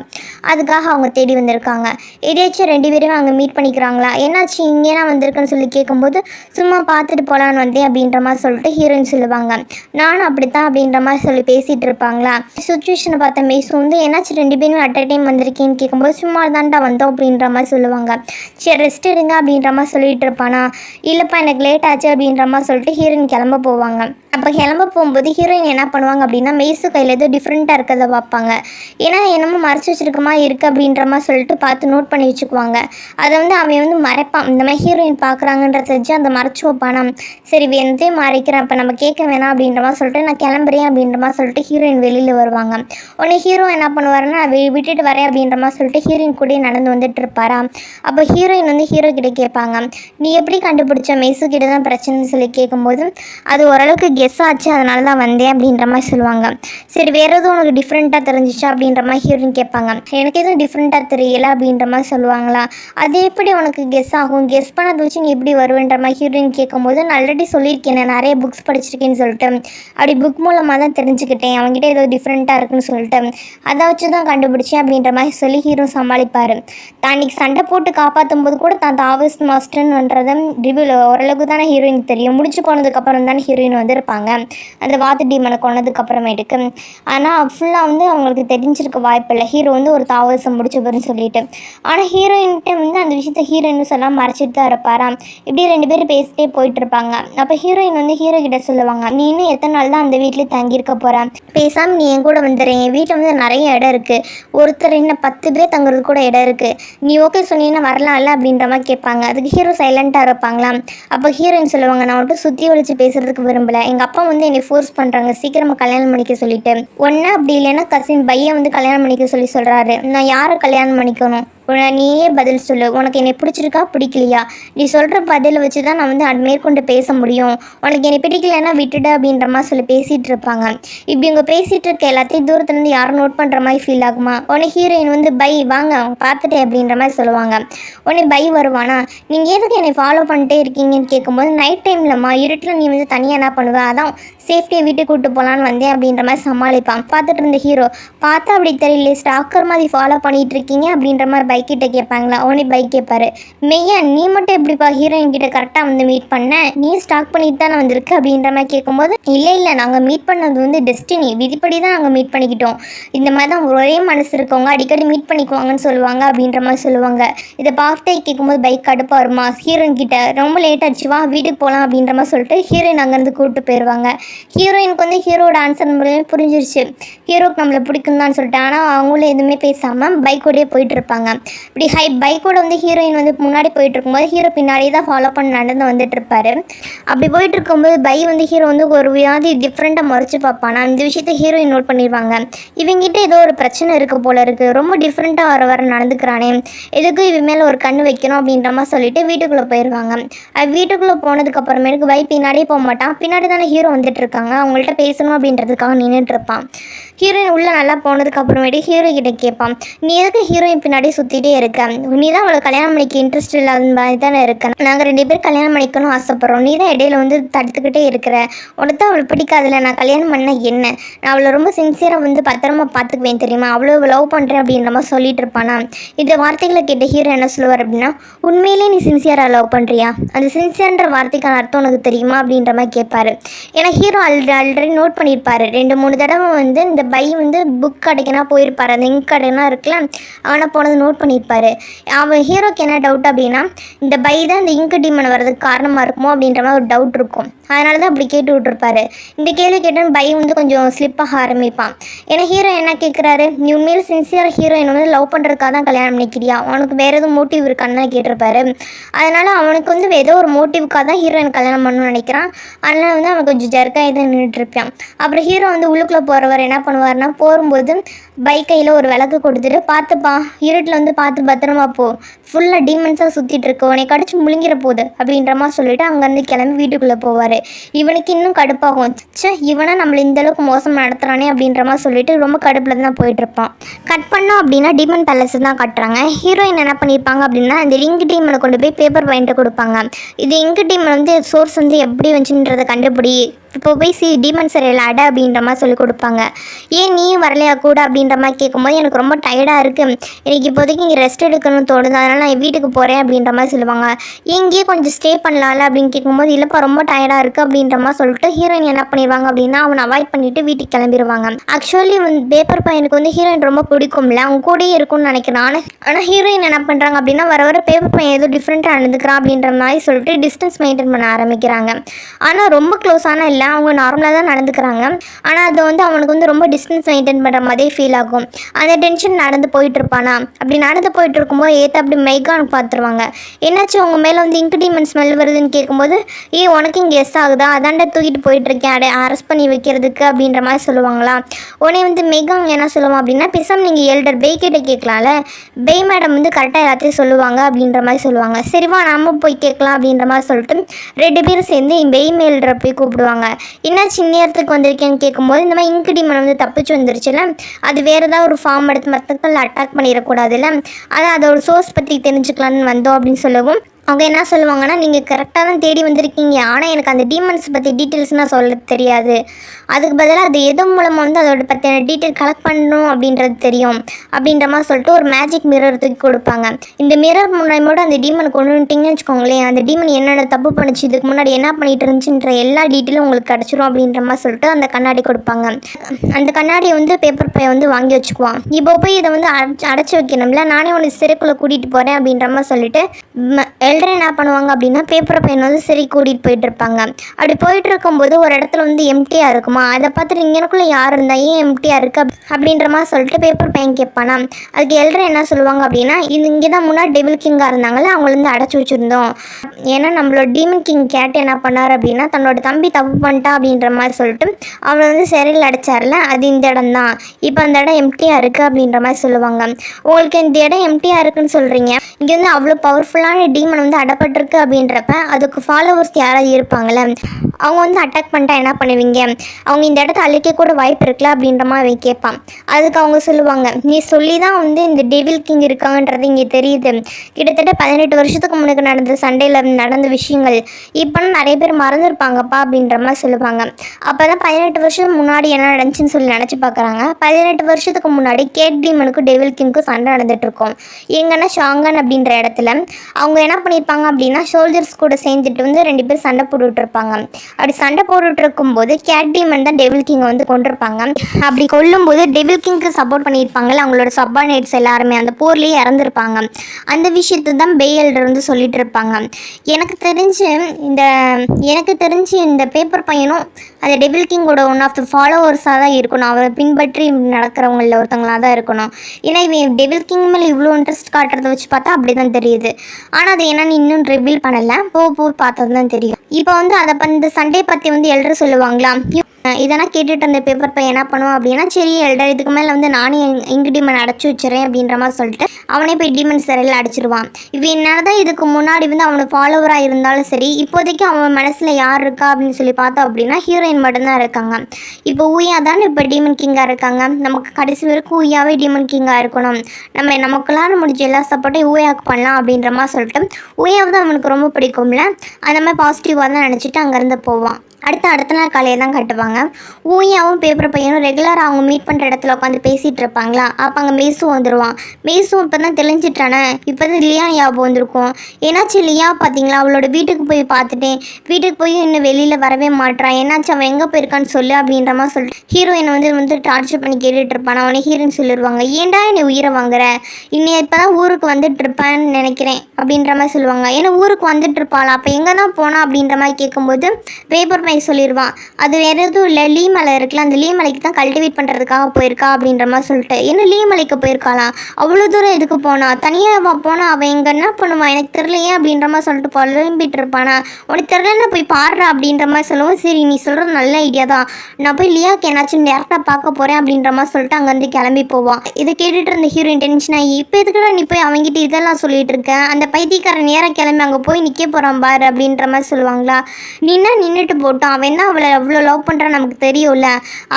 அதுக்காக அவங்க தேடி வந்திருக்காங்க. இடையாச்சும் ரெண்டு பேரும் அங்கே மீட் பண்ணிக்கிறாங்களா? என்னாச்சு இங்கே வந்திருக்குன்னு சொல்லி கேட்கும்போது சும்மா பார்த்துட்டு போகலான்னு வந்தேன் அப்படின்ற மாதிரி சொல்லிட்டு ஹீரோயின் சொல்லுவாங்க. நானும் அப்படித்தான் அப்படின்ற மாதிரி சொல்லி பேசிகிட்டு இருப்பாங்களா? சுச்சுவேஷனை பார்த்த மேசு வந்து என்னாச்சு ரெண்டு பேரும் அட் அ டைம் வந்திருக்கேன்னு கேட்கும்போது சும்மா தான்டா வந்தோம் அப்படின்ற மாதிரி சொல்லுவாங்க. சரி ரெஸ்ட் எடுங்க அப்படின்ற மாதிரி சொல்லிட்டு இருப்பானா? இல்லைப்பா எனக்கு லேட் ஆச்சு அப்படின்ற மாதிரி சொல்லிட்டு ஹீரோயின் கிளம்ப போவாங்க. அப்போ கிளம்ப போகும்போது ஹீரோயின் என்ன பண்ணுவாங்க அப்படின்னா மெய்ஸு கையில் ஏதோ டிஃப்ரெண்ட்டாக இருக்கிறத பார்ப்பாங்க. ஏன்னா என்னமோ மறைச்சி வச்சிருக்கமா இருக்குது அப்படின்ற மாதிரி சொல்லிட்டு பார்த்து நோட் பண்ணி வச்சுக்குவாங்க. அதை வந்து அவன் வந்து மறைப்பான். இந்த மாதிரி ஹீரோயின் பார்க்குறாங்கன்ற தெரிஞ்சு அந்த மறைச்சி வைப்பானா? சரி வேணத்தையும் மறைக்கிறேன். அப்போ நம்ம கேட்க வேணாம் அப்படின்ற மாதிரி சொல்லிட்டு நான் கிளம்புறேன் அப்படின்ற மாதிரி சொல்லிட்டு ஹீரோயின் வெளியில் வருவாங்க. உடனே ஹீரோ என்ன பண்ணுவாருன்னா விட்டுட்டு வரேன் அப்படின்ற மாதிரி சொல்லிட்டு ஹீரோயின் கூடயே நடந்து வந்துட்டு இருப்பாரா அப்போ ஹீரோயின் வந்து ஹீரோ கிட்ட கேட்பாங்க. நீ எப்படி கண்டுபிடிச்ச மெய்சு கிட்ட தான் பிரச்சனைன்னு சொல்லி கேட்கும்போது அது ஓரளவுக்கு கெஸ் ஆச்சு அதனால தான் வந்தேன் அப்படின்ற மாதிரி சொல்லுவாங்க. சரி வேறு எதுவும் உனக்கு டிஃப்ரெண்ட்டாக தெரிஞ்சிச்சா? அப்படின்ற மாதிரி ஹீரோயின் கேட்பாங்க. எனக்கு எதுவும் டிஃப்ரெண்ட்டாக தெரியல அப்படின்ற மாதிரி சொல்லுவாங்களா? அது எப்படி உனக்கு கெஸ் ஆகும்? கெஸ் பண்ணதை வச்சு நீ எப்படி வருவேன்ற மாதிரி ஹீரோயின் கேட்கும்போது நான் ஆல்ரெடி சொல்லியிருக்கேன் நான் நிறைய புக்ஸ் படிச்சிருக்கேன்னு சொல்லிட்டு. அப்படி புக் மூலமாக தான் தெரிஞ்சுக்கிட்டேன். அவங்ககிட்ட ஏதோ டிஃப்ரெண்ட்டாக இருக்குன்னு சொல்லிட்டு. அதை வச்சு தான் கண்டுபிடிச்சேன் அப்படின்ற மாதிரி சொல்லி ஹீரோ சமாளிப்பார். தான் அன்றைக்கி சண்டை போட்டு காப்பாற்றும் போது கூட தான் தாவஸ் மாஸ்டர்ன்றதை ரிவ்யூவில் ஓரளவுக்கு தானே ஹீரோயின் தெரியும். முடிச்சு போனதுக்கப்புறம் தானே ஹீரோயின் வந்திருப்பாங்க அந்த வாத்து டீமனை கொண்டதுக்கப்புறமேட்டுக்கு ஆனால் ஃபுல்லாக வந்து அவங்களுக்கு தெரிஞ்சிருக்க வாய்ப்பு இல்லை. ஹீரோ வந்து ஒரு தாவசம் முடிச்சவர்னு சொல்லிட்டு. ஆனால் ஹீரோயின்கிட்ட வந்து அந்த விஷயத்த ஹீரோயின் சொல்லாமல் மறைச்சிட்டு தான் இருப்பாராம் இப்படி ரெண்டு பேரும் பேசிட்டே போயிட்டு இருப்பாங்க. அப்போ ஹீரோயின் வந்து ஹீரோ கிட்ட சொல்லுவாங்க நீ இன்னும் எத்தனை நாள் தான் அந்த வீட்டிலே தங்கியிருக்க போகிறேன் பேசாமல் நீ என் கூட வந்துடுறேன். என் வீட்டில் வந்து நிறைய இடம் இருக்குது ஒருத்தர் என்ன பத்து பேர் தங்குறது கூட இடம் இருக்குது நீ நீ ஓகே சொன்னீங்கன்னா வரலாம்ல அப்படின்ற மாதிரி கேட்பாங்க. அதுக்கு ஹீரோ சைலண்ட்டாக இருப்பாங்களாம் அப்போ ஹீரோயின் சொல்லுவாங்க நான் மட்டும் சுற்றி ஒழிச்சு பேசுகிறதுக்கு விரும்பலை. எங்கள் அப்பா வந்து என்னை ஃபோர்ஸ் பண்ணுறாங்க சீக்கிரமாக கல்யாணம் பண்ணிக்க சொல்லிட்டு. ஒன்று அப்படி இல்லைன்னா கசின் பையன் வந்து கல்யாணம் பண்ணிக்க சொல்லி சொல்கிறாரு நான் யாரை கல்யாணம் பண்ணிக்கணும்? உன நீயே பதில் சொல்லு. உனக்கு என்னை பிடிச்சிருக்கா? பிடிக்கலையா? நீ சொல்கிற பதில் வச்சு தான் நான் வந்து அது மேற்கொண்டு பேச முடியும். உனக்கு என்னை பிடிக்கலைன்னா விட்டுடு அப்படின்ற மாதிரி சொல்லி பேசிகிட்டு இருப்பாங்க. இப்படி இவங்க பேசிகிட்டு இருக்க எல்லாத்தையும் தூரத்துலேருந்து யாரும் நோட் பண்ணுற மாதிரி ஃபீல் ஆகுமா? உடனே ஹீரோயின் வந்து பை வாங்க அவங்க பார்த்துட்டே அப்படின்ற மாதிரி சொல்லுவாங்க. உடனே பை வருவானா? நீங்கள் எதுக்கு என்னை ஃபாலோ பண்ணிட்டே இருக்கீங்கன்னு கேட்கும்போது நைட் டைம்லம்மா இருட்டில் நீ வந்து தனியாக என்ன பண்ணுவேன் அதான் சேஃப்டியை வீட்டுக்கு கூட்டு போகலான்னு வந்தேன் அப்படின்ற மாதிரி சமாளிப்பான். பார்த்துட்டு இருந்த ஹீரோ பார்த்தா அப்படி தெரியல ஸ்டாக்கர் மாதிரி ஃபாலோ பண்ணிகிட்டு இருக்கீங்க அப்படின்ற மாதிரி பைக்கிட்ட கேட்பாங்களா? அவனே பைக் கேட்பாரு. மெய்யா நீ மட்டும் எப்படிப்பா ஹீரோயின் கிட்ட கரெக்டாக வந்து மீட் பண்ண? நீ ஸ்டாக் பண்ணிட்டு தானே வந்திருக்கு அப்படின்ற மாதிரி கேட்கும்போது இல்லை இல்லை நாங்கள் மீட் பண்ணது வந்து டெஸ்டினி விதிப்படி தான் நாங்கள் மீட் பண்ணிக்கிட்டோம். இந்த மாதிரி தான் ஒரே மனசு இருக்கவங்க அடிக்கடி மீட் பண்ணிக்குவாங்கன்னு சொல்லுவாங்க அப்படின்ற மாதிரி சொல்லுவாங்க. இதை பார்த்தே கேட்கும்போது பைக் கடுப்பாக வருமா? ஹீரோயின் கிட்ட ரொம்ப லேட் ஆச்சுவா வீட்டுக்கு போகலாம் அப்படின்ற மாதிரி சொல்லிட்டு ஹீரோயின் அங்கேருந்து கூப்பிட்டு போயிடுவாங்க ஹீரோயினுக்கு வந்து ஹீரோட ஆன்சர் மூலியமே புரிஞ்சிருச்சு. ஹீரோக்கு நம்மளை பிடிக்கும் தான் சொல்லிட்டு ஆனால் அவங்களும் எதுவுமே பேசாமல் பைக்கோடயே போயிட்டு இருப்பாங்க. இப்படி ஹை பைக்கோட வந்து ஹீரோயின் வந்து முன்னாடி போயிட்டு இருக்கும்போது ஹீரோ பின்னாடியே தான் ஃபாலோ பண்ணி நடந்து வந்துட்டு இருப்பாரு அப்படி போயிட்டு இருக்கும்போது பை வந்து ஹீரோ வந்து ஒரு வியாதி டிஃப்ரெண்ட்டாக முறைச்சு பார்ப்பான். அந்த விஷயத்த ஹீரோயின் நோட் பண்ணிடுவாங்க இவங்கிட்ட ஏதோ ஒரு பிரச்சனை இருக்க போல இருக்கு. ரொம்ப டிஃப்ரெண்ட்டாக வர வர நடந்துக்கிறானே. எதுக்கு இவன் மேலே ஒரு கண்ணு வைக்கணும் அப்படின்ற மாதிரி சொல்லிட்டு வீட்டுக்குள்ளே போயிடுவாங்க வீட்டுக்குள்ளே போனதுக்கு அப்புறமேட்டுக்கு பை பின்னாடியே போக மாட்டான். பின்னாடி தானே ஹீரோ வந்துட்டு இருக்காங்க அவங்கள்ட்ட பேசணும் அப்படின்றதுக்காக நின்றுட்டு இருப்பான் ஹீரோயின் உள்ளே நல்லா போனதுக்கு அப்புறமேட்டு ஹீரோ கிட்ட கேட்பான். நீ எதுக்கு ஹீரோயின் பின்னாடி சுற்றிட்டே இருக்கேன் நீ தான் அவளை கல்யாணம் பண்ணிக்க இன்ட்ரெஸ்ட் இல்லாத மாதிரி தானே இருக்கேன் நாங்கள் ரெண்டு பேரும் கல்யாணம் பண்ணிக்கணும் ஆசைப்படுறோம். நீ தான் இடையில வந்து தடுத்துக்கிட்டே இருக்கிற. உனக்கு தான் அவளை பிடிக்காதுல நான் கல்யாணம் பண்ண என்ன? நான் அவளை ரொம்ப சின்சியராக வந்து பத்திரமா பார்த்துக்குவேன் தெரியுமா? அவ்வளோ லவ் பண்ணுறேன் அப்படின்ற மாதிரி சொல்லிட்டு இருப்பானா? இந்த வார்த்தைகளை கேட்ட ஹீரோ என்ன சொல்லுவார் அப்படின்னா உண்மையிலே நீ சின்சியராக லவ் பண்ணுறியா அந்த சின்சியர்ன்ற வார்த்தைக்கான அர்த்தம் உனக்கு தெரியுமா? அப்படின்ற மாதிரி கேட்பார். ஏன்னா ஹீரோ ஆல்ரெடி ஆல்ரெடி நோட் பண்ணியிருப்பார். ரெண்டு மூணு தடவை வந்து இந்த பை வந்து புக் கடைக்குனா போயிருப்பார். அந்த இங்க் கடைனா இருக்குல்ல அவனை போனது நோட் பண்ணியிருப்பாரு. அவன் ஹீரோக்கு என்ன டவுட் அப்படின்னா இந்த பை தான் இந்த இங்கு டீமன் வர்றதுக்கு காரணமாக இருக்குமோ அப்படின்ற மாதிரி ஒரு டவுட் இருக்கும். அதனால தான் அப்படி கேட்டு விட்ருப்பாரு இந்த கேள்வி கேட்டோன்னு பை வந்து கொஞ்சம் ஸ்லிப்பாக ஆரம்பிப்பான். ஏன்னா ஹீரோ என்ன கேட்குறாரு நீ உண்மையில் சின்சியர் ஹீரோயின் வந்து லவ் பண்ணுறதுக்காக தான் கல்யாணம் பண்ணிக்கிறியா? உனக்கு வேறு எதுவும் மோட்டிவ் இருக்கான்னு தான் கேட்டிருப்பாரு. அதனால் அவனுக்கு வந்து ஏதோ ஒரு மோட்டிவ்க்காக தான் ஹீரோயின் கல்யாணம் பண்ணணும்னு நினைக்கிறான். அதனால் வந்து அவன் கொஞ்சம் ஜர்க்காக தான் நின்றுட்டுருப்பான் அப்புறம் ஹீரோ வந்து உள்ளுக்குள்ளே போகிறவர் என்ன பண்ணுவார்னா போகும்போது பைக் கையில் ஒரு விளக்கு கொடுத்துட்டு பார்த்துப்பா இருட்டில் வந்து வந்து பார்த்து பத்திரமா போ. ஃபுல்லாக டீமன்ஸாக சுற்றிட்டு இருக்கு. உனக்கு கடிச்சு முழுங்கிற போகுது அப்படின்ற மாதிரி சொல்லிட்டு அங்கேருந்து கிளம்பி வீட்டுக்குள்ளே போவார். இவனுக்கு இன்னும் கடுப்பாகும். சே இவனை நம்மளை இந்த அளவுக்கு மோசம் நடத்துகிறானே அப்படின்ற மாதிரி சொல்லிட்டு ரொம்ப கடுப்பில் தான் போயிட்டுருப்பான் கட் பண்ணோம் அப்படின்னா டிமன் பேலஸ் தான் கட்டுறாங்க. ஹீரோயின் என்ன பண்ணியிருப்பாங்க அப்படின்னா இந்த இங்கு டீமில் கொண்டு போய் பேப்பர் பாயிண்ட்டை கொடுப்பாங்க. இது இங்கு டீமில் வந்து சோர்ஸ் வந்து எப்படி வந்துச்சுன்றதை கண்டுபிடி இப்போ போய் சி டீமன் சரியில் அட அப்படின்ற மாதிரி சொல்லி கொடுப்பாங்க. ஏன் நீயும் வரலையா கூட அப்படின்ற மாதிரி கேட்கும்போது எனக்கு ரொம்ப டயர்டாக இருக்குது எனக்கு இப்போதைக்கு இங்கே ரெஸ்ட் எடுக்கணும்னு தோணுது. அதனால் நான் வீட்டுக்கு போகிறேன் அப்படின்ற மாதிரி சொல்லுவாங்க. இங்கேயே கொஞ்சம் ஸ்டே பண்ணலாம்ல அப்படின்னு கேட்கும்போது இல்லைப்பா ரொம்ப டயர்டாக இருக்குது அப்படின்ற மாதிரி சொல்லிட்டு ஹீரோயின் என்ன பண்ணிடுவாங்க அப்படின்னா அவனை அவாய்ட் பண்ணிட்டு வீட்டுக்கு கிளம்பிடுவாங்க. ஆக்சுவலி வந்து பேப்பர் பையனுக்கு வந்து ஹீரோயின் ரொம்ப பிடிக்கும்ல. அவங்க கூடயே இருக்கும்னு நினைக்கிறேன். ஆனால் ஆனால் ஹீரோயின் என்ன பண்ணுறாங்க அப்படின்னா வர வர பேப்பர் பையன் ஏதோ டிஃப்ரெண்ட்டாக நடந்துக்கிறான் அப்படின்ற மாதிரி சொல்லிட்டு டிஸ்டன்ஸ் மெயின்டைன் பண்ண ஆரம்பிக்கிறாங்க. ஆனால் ரொம்ப க்ளோஸான இல்லை அவங்க நார்மலாக தான் நடந்துக்கிறாங்க. ஆனால் அது வந்து அவனுக்கு வந்து ரொம்ப டிஸ்டன்ஸ் மெயின்டைன் பண்ணுற மாதிரி ஃபீல் ஆகும். அந்த டென்ஷன் நடந்து போயிட்டு இருப்பானா அப்படி நடந்து போயிட்டு இருக்கும்போது ஏற்ற அப்படி மெய்கான் பார்த்துருவாங்க என்னாச்சு உங்க மேலே வந்து இன்க்ரிமெண்ட் ஸ்மெல் வருதுன்னு கேட்கும்போது ஏ உனக்கு இங்கே எஸ் ஆகுதா? அதாண்ட தூக்கிட்டு போயிட்டு இருக்கேன் அடை அரெஸ்ட் பண்ணி வைக்கிறதுக்கு அப்படின்ற மாதிரி சொல்லுவாங்களா? உடனே வந்து மெய்காங் என்ன சொல்லுவான் அப்படின்னா பிசம் நீங்கள் எல்டர் பெய் கிட்ட கேட்கலாம்ல. பெய் மேடம் வந்து கரெக்டாக எல்லாத்தையும் சொல்லுவாங்க அப்படின்ற மாதிரி சொல்லுவாங்க. சரிவா நம்ம போய் கேட்கலாம் அப்படின்ற மாதிரி சொல்லிட்டு ரெண்டு பேரும் சேர்ந்து பெய் மேல்டரை போய் கூப்பிடுவாங்க. என்ன சின்ன நேரத்துக்கு வந்திருக்கேன்னு கேட்கும்போது இந்த மாதிரி இன்கிடிமன் வந்து தப்பிச்சு வந்துருச்சுல அது வேறு ஏதாவது ஒரு ஃபார்ம் எடுத்து மற்றக்கள் அட்டாக் பண்ணிடக்கூடாதுல்ல? அதான் அதோட சோர்ஸ் பற்றி தெரிஞ்சுக்கலான்னு வந்தோம் அப்படின்னு சொல்லவும் அவங்க என்ன சொல்லுவாங்கன்னா நீங்கள் கரெக்டாக தான் தேடி வந்திருக்கீங்க. ஆனால் எனக்கு அந்த டீமன்ஸ் பற்றி டீட்டெயில்ஸ்னால் சொல்ல தெரியாது. அதுக்கு பதிலாக அது எது மூலமாக வந்து அதோட பற்றின டீட்டெயில் கலெக்ட் பண்ணணும் அப்படின்றது தெரியும். அப்படின்ற மாதிரி சொல்லிட்டு ஒரு மேஜிக் மிரர் தூக்கி கொடுப்பாங்க. இந்த மிரர் மூலயமோட அந்த டீமனை கொண்டு வந்துட்டீங்கன்னு வச்சுக்கோங்களேன் அந்த டீமன் என்னென்ன தப்பு பண்ணுச்சு இதுக்கு முன்னாடி என்ன பண்ணிட்டு இருந்துச்சுன்ற எல்லா டீட்டெயிலும் உங்களுக்கு கிடச்சிரும் அப்படின்ற மாதிரி சொல்லிட்டு அந்த கண்ணாடி கொடுப்பாங்க. அந்த கண்ணாடியை வந்து பேப்பர் பைய வந்து வாங்கி வச்சுக்குவான். இப்போ போய் இதை வந்து அடைச்சி அடைச்சி வைக்கணும்ல நானே உனக்கு சிறைக்குள்ளே கூட்டிகிட்டு போகிறேன் அப்படின்ற மாதிரி சொல்லிட்டு எல்டர் என்ன பண்ணுவாங்க அப்படின்னா பேப்பர் பையன் வந்து சரி கூட்டிகிட்டு போயிட்டு இருப்பாங்க. அப்படி போயிட்டு இருக்கும்போது ஒரு இடத்துல வந்து எம்டியாக இருக்குமா? அதை பார்த்துட்டு இங்கனக்குள்ளே யார் இருந்தா ஏன் எம்டியாக இருக்கு? அப்படின்ற மாதிரி சொல்லிட்டு பேப்பர் பையன் கேட்பானா? அதுக்கு எல்டர் என்ன சொல்லுவாங்க அப்படின்னா இது இங்கே தான் முன்னாடி டெவில் கிங்காக இருந்தாங்களே அவங்கள வந்து அடைச்சி வச்சுருந்தோம். ஏன்னா நம்மளோட டீமன் கிங் கேட் என்ன பண்ணார் அப்படின்னா தன்னோட தம்பி தப்பு பண்ணிட்டா அப்படின்ற மாதிரி சொல்லிட்டு அவனை வந்து சிறையில் அடைச்சார்ல அது இந்த இடம் தான் இப்போ அந்த இடம் எம்டியாக இருக்குது அப்படின்ற மாதிரி சொல்லுவாங்க. உங்களுக்கு இந்த இடம் எம்டியாக இருக்குன்னு சொல்கிறீங்க இங்கே வந்து அவ்வளோ பவர்ஃபுல்லான டீமன் வந்து அடப்பட்டிருக்கு அப்படின்றப்ப அதுக்கு ஃபாலோவர்ஸ் யாராவது இருப்பாங்களே அவங்க வந்து அட்டாக் பண்ணிட்டா என்ன பண்ணுவீங்க? அவங்க இந்த இடத்த அழிக்க கூட வாய்ப்பு இருக்குல்ல அப்படின்ற மாதிரி கேட்பான். அதுக்கு அவங்க சொல்லுவாங்க நீ சொல்லி தான் வந்து இந்த டெவில் கிங் இருக்காங்கன்றது இங்கே தெரியுது. கிட்டத்தட்ட பதினெட்டு வருஷத்துக்கு முன்னாடி நடந்த சண்டையில் நடந்த விஷயங்கள் இப்போலாம் நிறைய பேர் மறந்துருப்பாங்கப்பா அப்படின்ற மாதிரி சொல்லுவாங்க. அப்போ தான் பதினெட்டு வருஷம் முன்னாடி என்ன நடந்துச்சுன்னு சொல்லி நினச்சி பார்க்குறாங்க பதினெட்டு வருஷத்துக்கு முன்னாடி கேட் டீமனுக்கும் டெவில் கிங்க்கும் சண்டை நடந்துட்டு எங்கன்னா ஷாங்கன் அப்படின்ற இடத்துல அவங்க என்ன பண்ணியிருப்பாங்க அப்படின்னா சோல்ஜர்ஸ் கூட சேர்ந்துட்டு வந்து ரெண்டு பேர் சண்டை போட்டுட்டு இருப்பாங்க அப்படி சண்டை போட்டுட்டு இருக்கும்போது கேட் டீமன் தான் டெவில் கிங்கை வந்து கொண்டிருப்பாங்க அப்படி கொல்லும்போது டெவில் கிங்க்கு சப்போர்ட் பண்ணியிருப்பாங்கல்ல அவங்களோட சப்பானேட்ஸ் எல்லாருமே அந்த போர்லேயே இறந்துருப்பாங்க. அந்த விஷயத்தை தான் பேயல்டர் வந்து சொல்லிட்டு இருப்பாங்க எனக்கு தெரிஞ்சு இந்த எனக்கு தெரிஞ்சு இந்த பேப்பர் பையனும் அந்த டெபிள் கிங்கோட ஒன் ஆஃப் த ஃபாலோவர்ஸாக தான் இருக்கணும். அவரை பின்பற்றி நடக்கிறவங்களில் ஒருத்தங்களாக தான் இருக்கணும். ஏன்னா இவன் டெபிள் கிங் மேலே இவ்வளோ இன்ட்ரெஸ்ட் காட்டுறத வச்சு பார்த்தா அப்படி தான் தெரியுது. ஆனால் அது என்னன்னு இன்னும் ரிவீல் பண்ணலை. போ போ பார்த்தது தான் தெரியும். இப்போ வந்து அதை இந்த சண்டே பற்றி வந்து எல்டர் சொல்லுவாங்களா இதெல்லாம் கேட்டுட்டு அந்த பேப்பர் பையன் என்ன பண்ணுவான் அப்படின்னா சரி எல்டர் இதுக்கு மேலே வந்து நானே இங்கு டீமன் அடைச்சி வச்சுறேன் அப்படின்ற மாதிரி சொல்லிட்டு அவனே போய் டீமன் சிறையில் அடிச்சிருவான். இவன் என்னதான் இதுக்கு முன்னாடி வந்து அவனுக்கு ஃபாலோவராக இருந்தாலும் சரி இப்போதைக்கு அவன் மனசில் யார் இருக்கா அப்படின்னு சொல்லி பார்த்தோம் அப்படின்னா ஹீரோயின் மட்டும்தான் இருக்காங்க. இப்போ ஊயா தானே இப்போ டீமன் கிங்காக இருக்காங்க? நமக்கு கடைசி வரைக்கும் ஊயாவே டீமன் கிங்காக இருக்கணும். நம்ம நமக்குள்ளார முடிஞ்ச எல்லா சப்போர்ட்டையும் ஊயாவுக்கு பண்ணலாம் அப்படின்ற மாதிரி சொல்லிட்டு ஊயாவை தான் அவனுக்கு ரொம்ப பிடிக்கும்ல? அந்த மாதிரி பாசிட்டிவாக தான் நினச்சிட்டு அங்கேருந்து போவான். அடுத்த அடுத்த நாள் காலையை தான் கட்டுவாங்க. ஊயாவும் பேப்பர் பையனும் ரெகுலராக அவங்க மீட் பண்ணுற இடத்துல உட்காந்து பேசிகிட்டு இருப்பாங்களா? அப்போ அங்கே மேசும் வந்துடுவான் மேசும் இப்போ தான் தெளிஞ்சிட்டானே. இப்போ தான் லியா ஞாபகம் வந்திருக்கும். ஏன்னாச்சு லியா பார்த்தீங்களா அவளோட வீட்டுக்கு போய் பார்த்துட்டேன். வீட்டுக்கு போய் இன்னும் வெளியில் வரவே மாட்டான் என்னாச்சு? அவன் எங்கே போயிருக்கான்னு சொல்லு அப்படின்ற மாதிரி சொல்லிட்டு ஹீரோயினை வந்து வந்து டார்ச்சர் பண்ணி கேட்டுட்டு இருப்பான். அவனை ஹீரோயின் சொல்லிடுவாங்க ஏன்டா என்னை உயிரை வாங்குற? இன்னும் இப்போ தான் ஊருக்கு வந்துட்டு இருப்பான்னு நினைக்கிறேன். அப்படின்ற மாதிரி சொல்லுவாங்க. ஏன்னா ஊருக்கு வந்துட்டு இருப்பாளா? அப்போ எங்கே தான் போனா அப்படின்ற மாதிரி கேட்கும்போது பேப்பர் நாயகி சொல்லிடுவான் அது வேற எதுவும் இல்லை. லீ மலை இருக்குல்ல அந்த லீ மலைக்கு தான் கல்டிவேட் பண்ணுறதுக்காக போயிருக்கா அப்படின்ற மாதிரி சொல்லிட்டு என்ன லீ மலைக்கு போயிருக்காளாம் அவ்வளோ தூரம் எதுக்கு போனா? தனியாக போனால் போனா அவள் எங்கே என்ன பண்ணுவான் எனக்கு தெரிலையே அப்படின்ற மாதிரி சொல்லிட்டு புலம்பிட்டு இருப்பானா. உனக்கு தெரியலன்னா போய் பாடுறா அப்படின்ற மாதிரி சொல்லுவோம் சரி நீ சொல்கிறது நல்ல ஐடியா தான். நான் போய் லியாக்கு என்னாச்சும் டேரெக்டாக பார்க்க போகிறேன் அப்படின்ற மாதிரி சொல்லிட்டு அங்கேருந்து கிளம்பி போவான் இதை கேட்டுட்டு இருந்த ஹீரோயின் டென்ஷன் ஆகி இப்போ எதுக்குடா நீ போய் அவங்ககிட்ட இதெல்லாம் சொல்லிட்டு இருக்க? அந்த பைத்தியக்காரன் நேராக கிளம்பி அங்கே போய் நிற்க போகிறான் பாரு அப்படின்ற மாதிரி சொல்லுவாங்களா? நின்னா நின்றுட்டு போட்டு போட்டோம் அவன் என்ன அவளை எவ்வளோ லவ் பண்ணுறான்னு நமக்கு தெரியும்ல.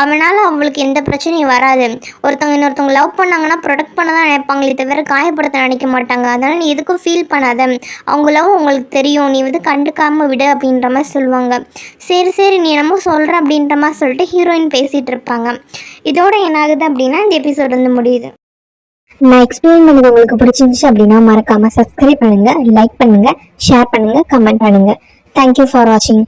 அவனால் அவளுக்கு எந்த பிரச்சனையும் வராது. ஒருத்தவங்க இன்னொருத்தவங்க லவ் பண்ணாங்கன்னா ப்ரொடெக்ட் பண்ண தான் நினைப்பாங்களே தவிர காயப்படுத்த நினைக்க மாட்டாங்க. அதனால் நீ எதுக்கும் ஃபீல் பண்ணாத. அவங்க லவ் உங்களுக்கு தெரியும். நீ வந்து கண்டுக்காமல் விடு அப்படின்ற மாதிரி சொல்லுவாங்க. சரி சரி நீ என்னமோ சொல்கிற அப்படின்ற மாதிரி சொல்லிட்டு ஹீரோயின் பேசிகிட்டு இருப்பாங்க. இதோட என்ன ஆகுது அப்படின்னா இந்த எபிசோட் வந்து முடியுது. நான் எக்ஸ்பிளைன் பண்ணது உங்களுக்கு பிடிச்சிருந்துச்சு அப்படின்னா மறக்காமல் சப்ஸ்கிரைப் பண்ணுங்கள் லைக் பண்ணுங்கள் ஷேர் பண்ணுங்கள் கமெண்ட் பண்ணுங்கள் தேங்க்யூ ஃபார் வாட்சிங்